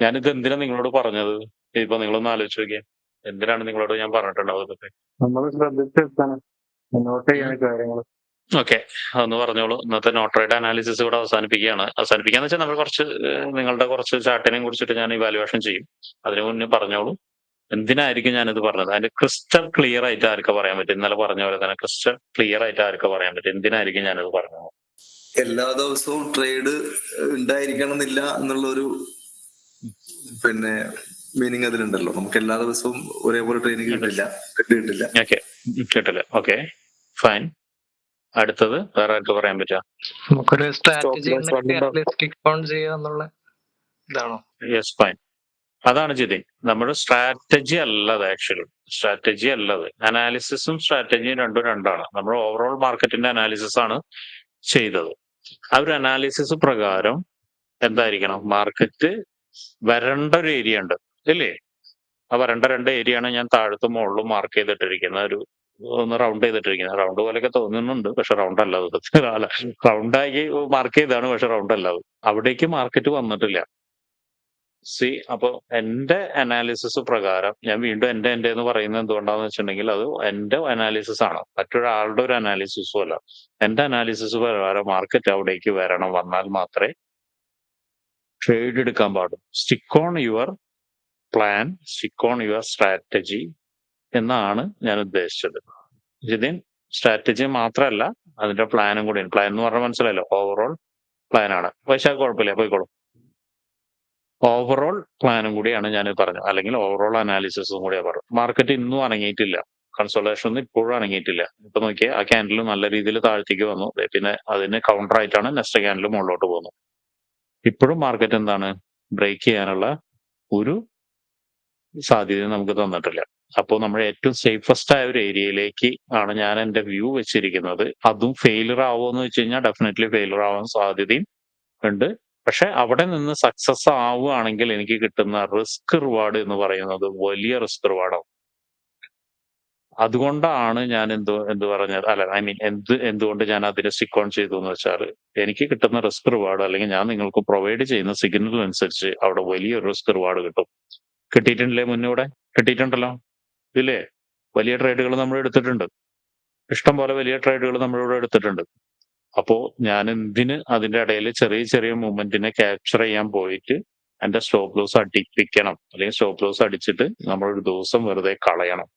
ഞാനിത് എന്തിനാ നിങ്ങളോട് പറഞ്ഞത്? ഇപ്പൊ നിങ്ങളൊന്ന് ആലോചിച്ച് നോക്കിയേ. എന്തിനാണ് നിങ്ങളോട് ഞാൻ പറഞ്ഞിട്ടുണ്ടാവും ഇതൊക്കെ നമ്മൾ ശ്രദ്ധിച്ചെടുത്താണ് മുന്നോട്ട് ചെയ്യുന്ന കാര്യങ്ങൾ ഓക്കെ. അതൊന്ന് പറഞ്ഞോളൂ. ഇന്നത്തെ നോട്ടറിയുടെ അനാലിസിസ് ഇവിടെ അവസാനിപ്പിക്കുകയാണ്. അവസാനിപ്പിക്കാന്ന് വെച്ചാൽ നമ്മൾ കുറച്ച് നിങ്ങളുടെ കുറച്ച് ചാട്ടിനെയും കുറിച്ചിട്ട് ഞാൻ ഇവാലുവേഷൻ ചെയ്യും. അതിനു മുന്നേ പറഞ്ഞോളൂ. എന്തിനായിരിക്കും ഞാനിത് പറഞ്ഞത്? അതിന്റെ ക്രിസ്റ്റൽ ക്ലിയർ ആയിട്ട് ആർക്കെ പറയാൻ പറ്റും? ഇന്നലെ പറഞ്ഞ പോലെ തന്നെ ക്രിസ്റ്റൽ ക്ലിയർ ആയിട്ട് ആർക്കെ പറയാൻ പറ്റും? എന്തിനായിരിക്കും ഞാനിത് പറഞ്ഞത്? എല്ലാ ദിവസവും ട്രേഡ് ഉണ്ടായിരിക്കണം എന്നില്ല എന്നുള്ളൊരു പിന്നെ മീനിങ് അതിലുണ്ടല്ലോ. നമുക്ക് എല്ലാ ദിവസവും ഒരേപോലെ ട്രെയിനിങ് കിട്ടില്ല കിട്ടിയിട്ടില്ല. കിട്ടില്ല. ഓക്കെ. ഫൈൻ. അടുത്തത് വേറെ ആർക്ക് പറയാൻ പറ്റാ? നമുക്കൊരു സ്ട്രാറ്റജി ചെയ്യുക എന്നുള്ള ഇതാണോ? യെസ് ഫൈൻ അതാണ് ജിതിൻ. നമ്മുടെ സ്ട്രാറ്റജി അല്ലത് ആക്ച്വലി സ്ട്രാറ്റജി അല്ലത്. അനാലിസിസും സ്ട്രാറ്റജിയും രണ്ടും രണ്ടാണ്. നമ്മൾ ഓവറോൾ മാർക്കറ്റിന്റെ അനാലിസിസ് ആണ് ചെയ്തത്. ആ ഒരു അനാലിസിസ് പ്രകാരം എന്തായിരിക്കണം? മാർക്കറ്റ് വരേണ്ട ഒരു ഏരിയ ഉണ്ട്. ഇല്ലേ? ആ വരണ്ട രണ്ട് ഏരിയ ആണ് ഞാൻ താഴത്തും മുകളിലും മാർക്ക് ചെയ്തിട്ടിരിക്കുന്ന ഒരു ഒന്ന് റൗണ്ട് ചെയ്തിട്ടിരിക്കുന്നത്. റൗണ്ട് പോലെയൊക്കെ തോന്നുന്നുണ്ട്. പക്ഷെ റൗണ്ട് അല്ല. അല്ല റൗണ്ടാക്കി മാർക്ക് ചെയ്താണ് പക്ഷെ റൗണ്ട് അല്ല. അവിടേക്ക് മാർക്കറ്റ് വന്നിട്ടില്ല. സി അപ്പൊ എന്റെ അനാലിസിസ് പ്രകാരം ഞാൻ വീണ്ടും എന്റെ എന്റെ എന്ന് പറയുന്നത് എന്തുകൊണ്ടാന്ന് വെച്ചിട്ടുണ്ടെങ്കിൽ അത് എന്റെ അനാലിസിസ് ആണ്. മറ്റൊരാളുടെ ഒരു അനാലിസിസും അല്ല. എന്റെ അനാലിസിസ് പ്രകാരം മാർക്കറ്റ് അവിടേക്ക് വരണം വന്നാൽ മാത്രമേ ട്രേഡ് എടുക്കാൻ പാടും stick on your plan stick on your strategy എന്നാണ് ഞാൻ ഉദ്ദേശിച്ചത്. ജിതിൻ സ്ട്രാറ്റജി മാത്രമല്ല അതിന്റെ പ്ലാനും കൂടി പ്ലാൻ എന്ന് പറഞ്ഞാൽ മനസ്സിലായല്ലോ ഓവറോൾ പ്ലാനാണ് പക്ഷേ കുഴപ്പമില്ല പോയിക്കോളൂ. ഓവറോൾ പ്ലാനും കൂടിയാണ് ഞാൻ പറഞ്ഞത്. അല്ലെങ്കിൽ ഓവറോൾ അനാലിസിസും കൂടിയാണ് പറഞ്ഞത്. മാർക്കറ്റ് ഇന്നും അനങ്ങിയിട്ടില്ല. കൺസോളേഷൻ ഒന്നും ഇപ്പോഴും അനങ്ങിയിട്ടില്ല. ഇപ്പൊ നോക്കിയാൽ ആ ക്യാൻഡിൽ നല്ല രീതിയിൽ താഴ്ത്തേക്ക് വന്നു. പിന്നെ അതിന് കൗണ്ടർ ആയിട്ടാണ് നെക്സ്റ്റ് ക്യാൻഡിൽ മുകളിലോട്ട് പോകുന്നത്. ഇപ്പോഴും മാർക്കറ്റ് എന്താണ്? ബ്രേക്ക് ചെയ്യാനുള്ള ഒരു സാധ്യത നമുക്ക് തന്നിട്ടില്ല. അപ്പോൾ നമ്മൾ ഏറ്റവും സേഫസ്റ്റ് ആയ ഒരു ഏരിയയിലേക്ക് ആണ് ഞാൻ എന്റെ വ്യൂ വെച്ചിരിക്കുന്നത്. അതും ഫെയിലർ ആവുമോ എന്ന് വെച്ച് കഴിഞ്ഞാൽ ഡെഫിനറ്റ്ലി ഫെയിലർ ആവാൻ സാധ്യതയും ഉണ്ട്. പക്ഷെ അവിടെ നിന്ന് സക്സസ് ആവുകയാണെങ്കിൽ എനിക്ക് കിട്ടുന്ന റിസ്ക് റിവാർഡ് എന്ന് പറയുന്നത് വലിയ റിസ്ക് റിവാർഡാണ് അതുകൊണ്ടാണ് ഞാൻ എന്തോ എന്ത് പറഞ്ഞത്? അല്ല ഐ മീൻ എന്ത് എന്തുകൊണ്ട് ഞാൻ അതിനെ സ്റ്റിക്ക് ഓൺ ചെയ്തു എന്ന് വെച്ചാൽ എനിക്ക് കിട്ടുന്ന റിസ്ക് റിവാർഡ് അല്ലെങ്കിൽ ഞാൻ നിങ്ങൾക്ക് പ്രൊവൈഡ് ചെയ്യുന്ന സിഗ്നൽ അനുസരിച്ച് അവിടെ വലിയൊരു റിസ്ക് റിവാർഡ് കിട്ടും. കിട്ടിയിട്ടുണ്ടല്ലേ മുന്നൂടെ കിട്ടിയിട്ടുണ്ടല്ലോ. ഇല്ലേ? വലിയ ട്രേഡുകൾ നമ്മൾ എടുത്തിട്ടുണ്ട്. ഇഷ്ടം പോലെ വലിയ ട്രേഡുകൾ നമ്മളിവിടെ എടുത്തിട്ടുണ്ട്. അപ്പോ ഞാൻ എന്തിന് അതിന്റെ ഇടയിൽ ചെറിയ ചെറിയ മൂവ്മെന്റിനെ ക്യാപ്ചർ ചെയ്യാൻ പോയിട്ട് എന്റെ സ്റ്റോപ്പ് ലോസ് അടിപ്പിക്കണം? അല്ലെങ്കിൽ സ്റ്റോപ്പ് ലോസ് അടിച്ചിട്ട് നമ്മൾ ഒരു ദിവസം വെറുതെ കളയണം.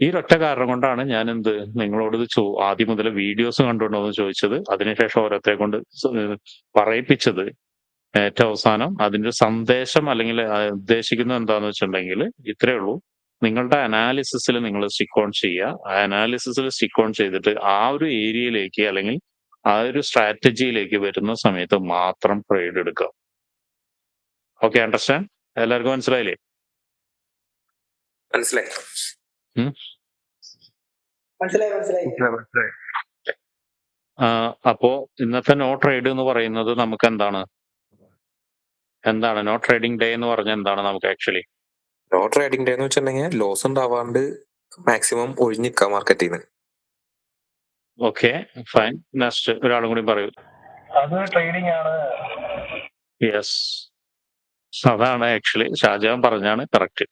ഈ ഒറ്റ കാരണം കൊണ്ടാണ് ഞാൻ എന്ത് നിങ്ങളോട് ഇത് ചോ ആദ്യം മുതൽ വീഡിയോസ് കണ്ടുകൊണ്ടോ എന്ന് ചോദിച്ചത്. അതിനുശേഷം ഓരോരുത്തരെ കൊണ്ട് പറയിപ്പിച്ചത്. ഏറ്റവും അവസാനം അതിന്റെ സന്ദേശം അല്ലെങ്കിൽ ഉദ്ദേശിക്കുന്നത് എന്താന്ന് വെച്ചിട്ടുണ്ടെങ്കിൽ ഇത്രയേ ഉള്ളൂ. നിങ്ങളുടെ അനാലിസിസിൽ നിങ്ങൾ സ്റ്റിക്ക് ഓൺ ചെയ്യുക. ആ അനാലിസിസിൽ സ്റ്റിക്ക് ഓൺ ചെയ്തിട്ട് ആ ഒരു ഏരിയയിലേക്ക് അല്ലെങ്കിൽ ആ ഒരു സ്ട്രാറ്റജിയിലേക്ക് വരുന്ന സമയത്ത് മാത്രം ട്രേഡ് എടുക്കുക. Okay understand? എല്ലാവർക്കും മനസ്സിലായില്ലേ? മനസ്സിലായി. മനസ്സിലായി മനസ്സിലായി. അപ്പോ ഇന്നത്തെ നോ ട്രേഡ് എന്ന് പറയുന്നത് നമുക്ക് എന്താണ്? എന്താണ്? നോ ട്രേഡിംഗ് ഡേ എന്ന് പറഞ്ഞാൽ എന്താണ് നമുക്ക് ആക്ച്വലി നോ ട്രേഡിംഗ് ഡേ എന്ന് വെച്ചിട്ടുണ്ടെങ്കിൽ ലോസ് ഉണ്ടാവാണ്ട് മാക്സിമം ഒഴിഞ്ഞിക്കാം മാർക്കറ്റിൽ നിന്ന്. ഓക്കെ ഫൈൻ നെക്സ്റ്റ് ഒരാളും കൂടി പറയൂ. അത് ട്രേഡിംഗ് ആണ്. യെസ് അതാണ് ആക്ച്വലി ഷാജഹാൻ പറഞ്ഞാണ് കറക്റ്റ്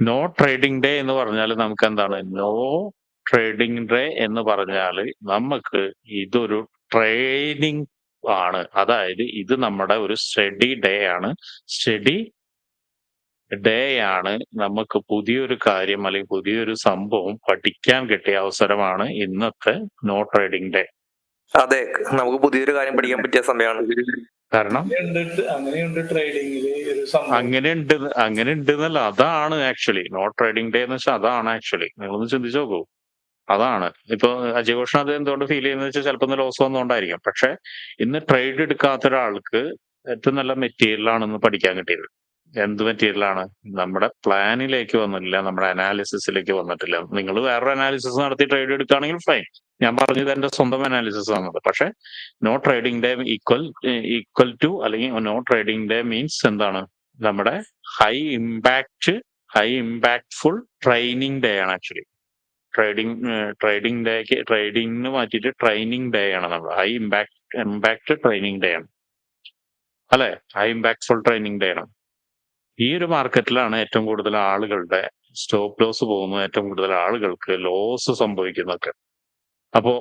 നോ ട്രേഡിംഗ് ഡേ എന്ന് പറഞ്ഞാൽ നമുക്ക് എന്താണ്? നോ ട്രേഡിംഗ് ഡേ എന്ന് പറഞ്ഞാൽ നമുക്ക് ഇതൊരു ട്രെയിനിങ് ആണ്. അതായത് ഇത് നമ്മുടെ ഒരു സ്റ്റഡി ഡേ ആണ്. സ്റ്റഡി ഡേ ആണ് നമുക്ക് പുതിയൊരു കാര്യം അല്ലെങ്കിൽ പുതിയൊരു സംഭവം പഠിക്കാൻ കിട്ടിയ അവസരമാണ് ഇന്നത്തെ നോ ട്രേഡിംഗ് ഡേ. അതെ നമുക്ക് പുതിയൊരു കാര്യം പഠിക്കാൻ പറ്റിയ സമയമാണ്. കാരണം അങ്ങനെയുണ്ട് അങ്ങനെയുണ്ട് അങ്ങനെ അതാണ് ആക്ച്വലി. നോ ട്രേഡിംഗ് ഡേ എന്ന് വെച്ചാൽ അതാണ് ആക്ച്വലി. നിങ്ങളൊന്ന് ചിന്തിച്ചു നോക്കൂ. അതാണ്. ഇപ്പൊ അജയഘോഷൻ അത് എന്തുകൊണ്ട് ഫീൽ ചെയ്യുന്നത് വെച്ചാൽ ചിലപ്പോൾ ലോസ് വന്നുകൊണ്ടായിരിക്കും പക്ഷെ ഇന്ന് ട്രേഡ് എടുക്കാത്ത ഒരാൾക്ക് ഏറ്റവും നല്ല മെറ്റീരിയൽ ആണെന്ന് പഠിക്കാൻ കിട്ടിയത്. എന്ത് മെറ്റീരിയലാണ് നമ്മുടെ പ്ലാനിലേക്ക് വന്നില്ല നമ്മുടെ അനാലിസിസിലേക്ക് വന്നിട്ടില്ല. നിങ്ങൾ വേറൊരു അനാലിസിസ് നടത്തി ട്രേഡ് എടുക്കുകയാണെങ്കിൽ ഫൈൻ ഞാൻ പറഞ്ഞത് എന്റെ സ്വന്തം അനാലിസിസ് ആണത്. പക്ഷെ no trading day equal equal to അല്ലെങ്കിൽ നോ ട്രേഡിംഗ് ഡേ മീൻസ് എന്താണ്? നമ്മുടെ high impact high impactful training day ആണ് ആക്ച്വലി ട്രേഡിംഗ് ട്രേഡിംഗ് ഡേക്ക് ട്രേഡിംഗിന് മാറ്റിയിട്ട് ട്രെയിനിങ് ഡേ ആണ് നമ്മൾ high impact impact training day ആണ്. അല്ലെ? ഹൈ ഇമ്പാക്ട്ഫുൾ ട്രെയിനിങ് ഡേ ആണ്. ഈ ഒരു മാർക്കറ്റിലാണ് ഏറ്റവും കൂടുതൽ ആളുകളുടെ സ്റ്റോപ്പ് ലോസ് പോകുന്നത് ഏറ്റവും കൂടുതൽ ആളുകൾക്ക് ലോസ് സംഭവിക്കുന്നതൊക്കെ. അപ്പോ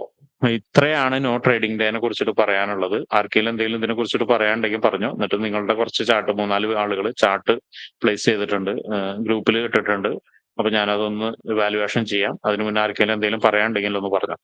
ഇത്രയാണ് നോ ട്രേഡിംഗ് ഡേനെ കുറിച്ചിട്ട് പറയാനുള്ളത്. ആർക്കെങ്കിലും എന്തെങ്കിലും ഇതിനെ കുറിച്ചിട്ട് പറയാനുണ്ടെങ്കിൽ പറഞ്ഞു. എന്നിട്ട് നിങ്ങളുടെ കുറച്ച് ചാർട്ട് മൂന്നാൽ ആളുകൾ ചാർട്ട് പ്ലേസ് ചെയ്തിട്ടുണ്ട് ഗ്രൂപ്പിൽ ഇട്ടിട്ടുണ്ട്. അപ്പൊ ഞാനതൊന്ന് വാലുവേഷൻ ചെയ്യാം. അതിന് മുന്നേ ആർക്കെങ്കിലും എന്തെങ്കിലും പറയാനുണ്ടെങ്കിൽ ഒന്ന് പറഞ്ഞു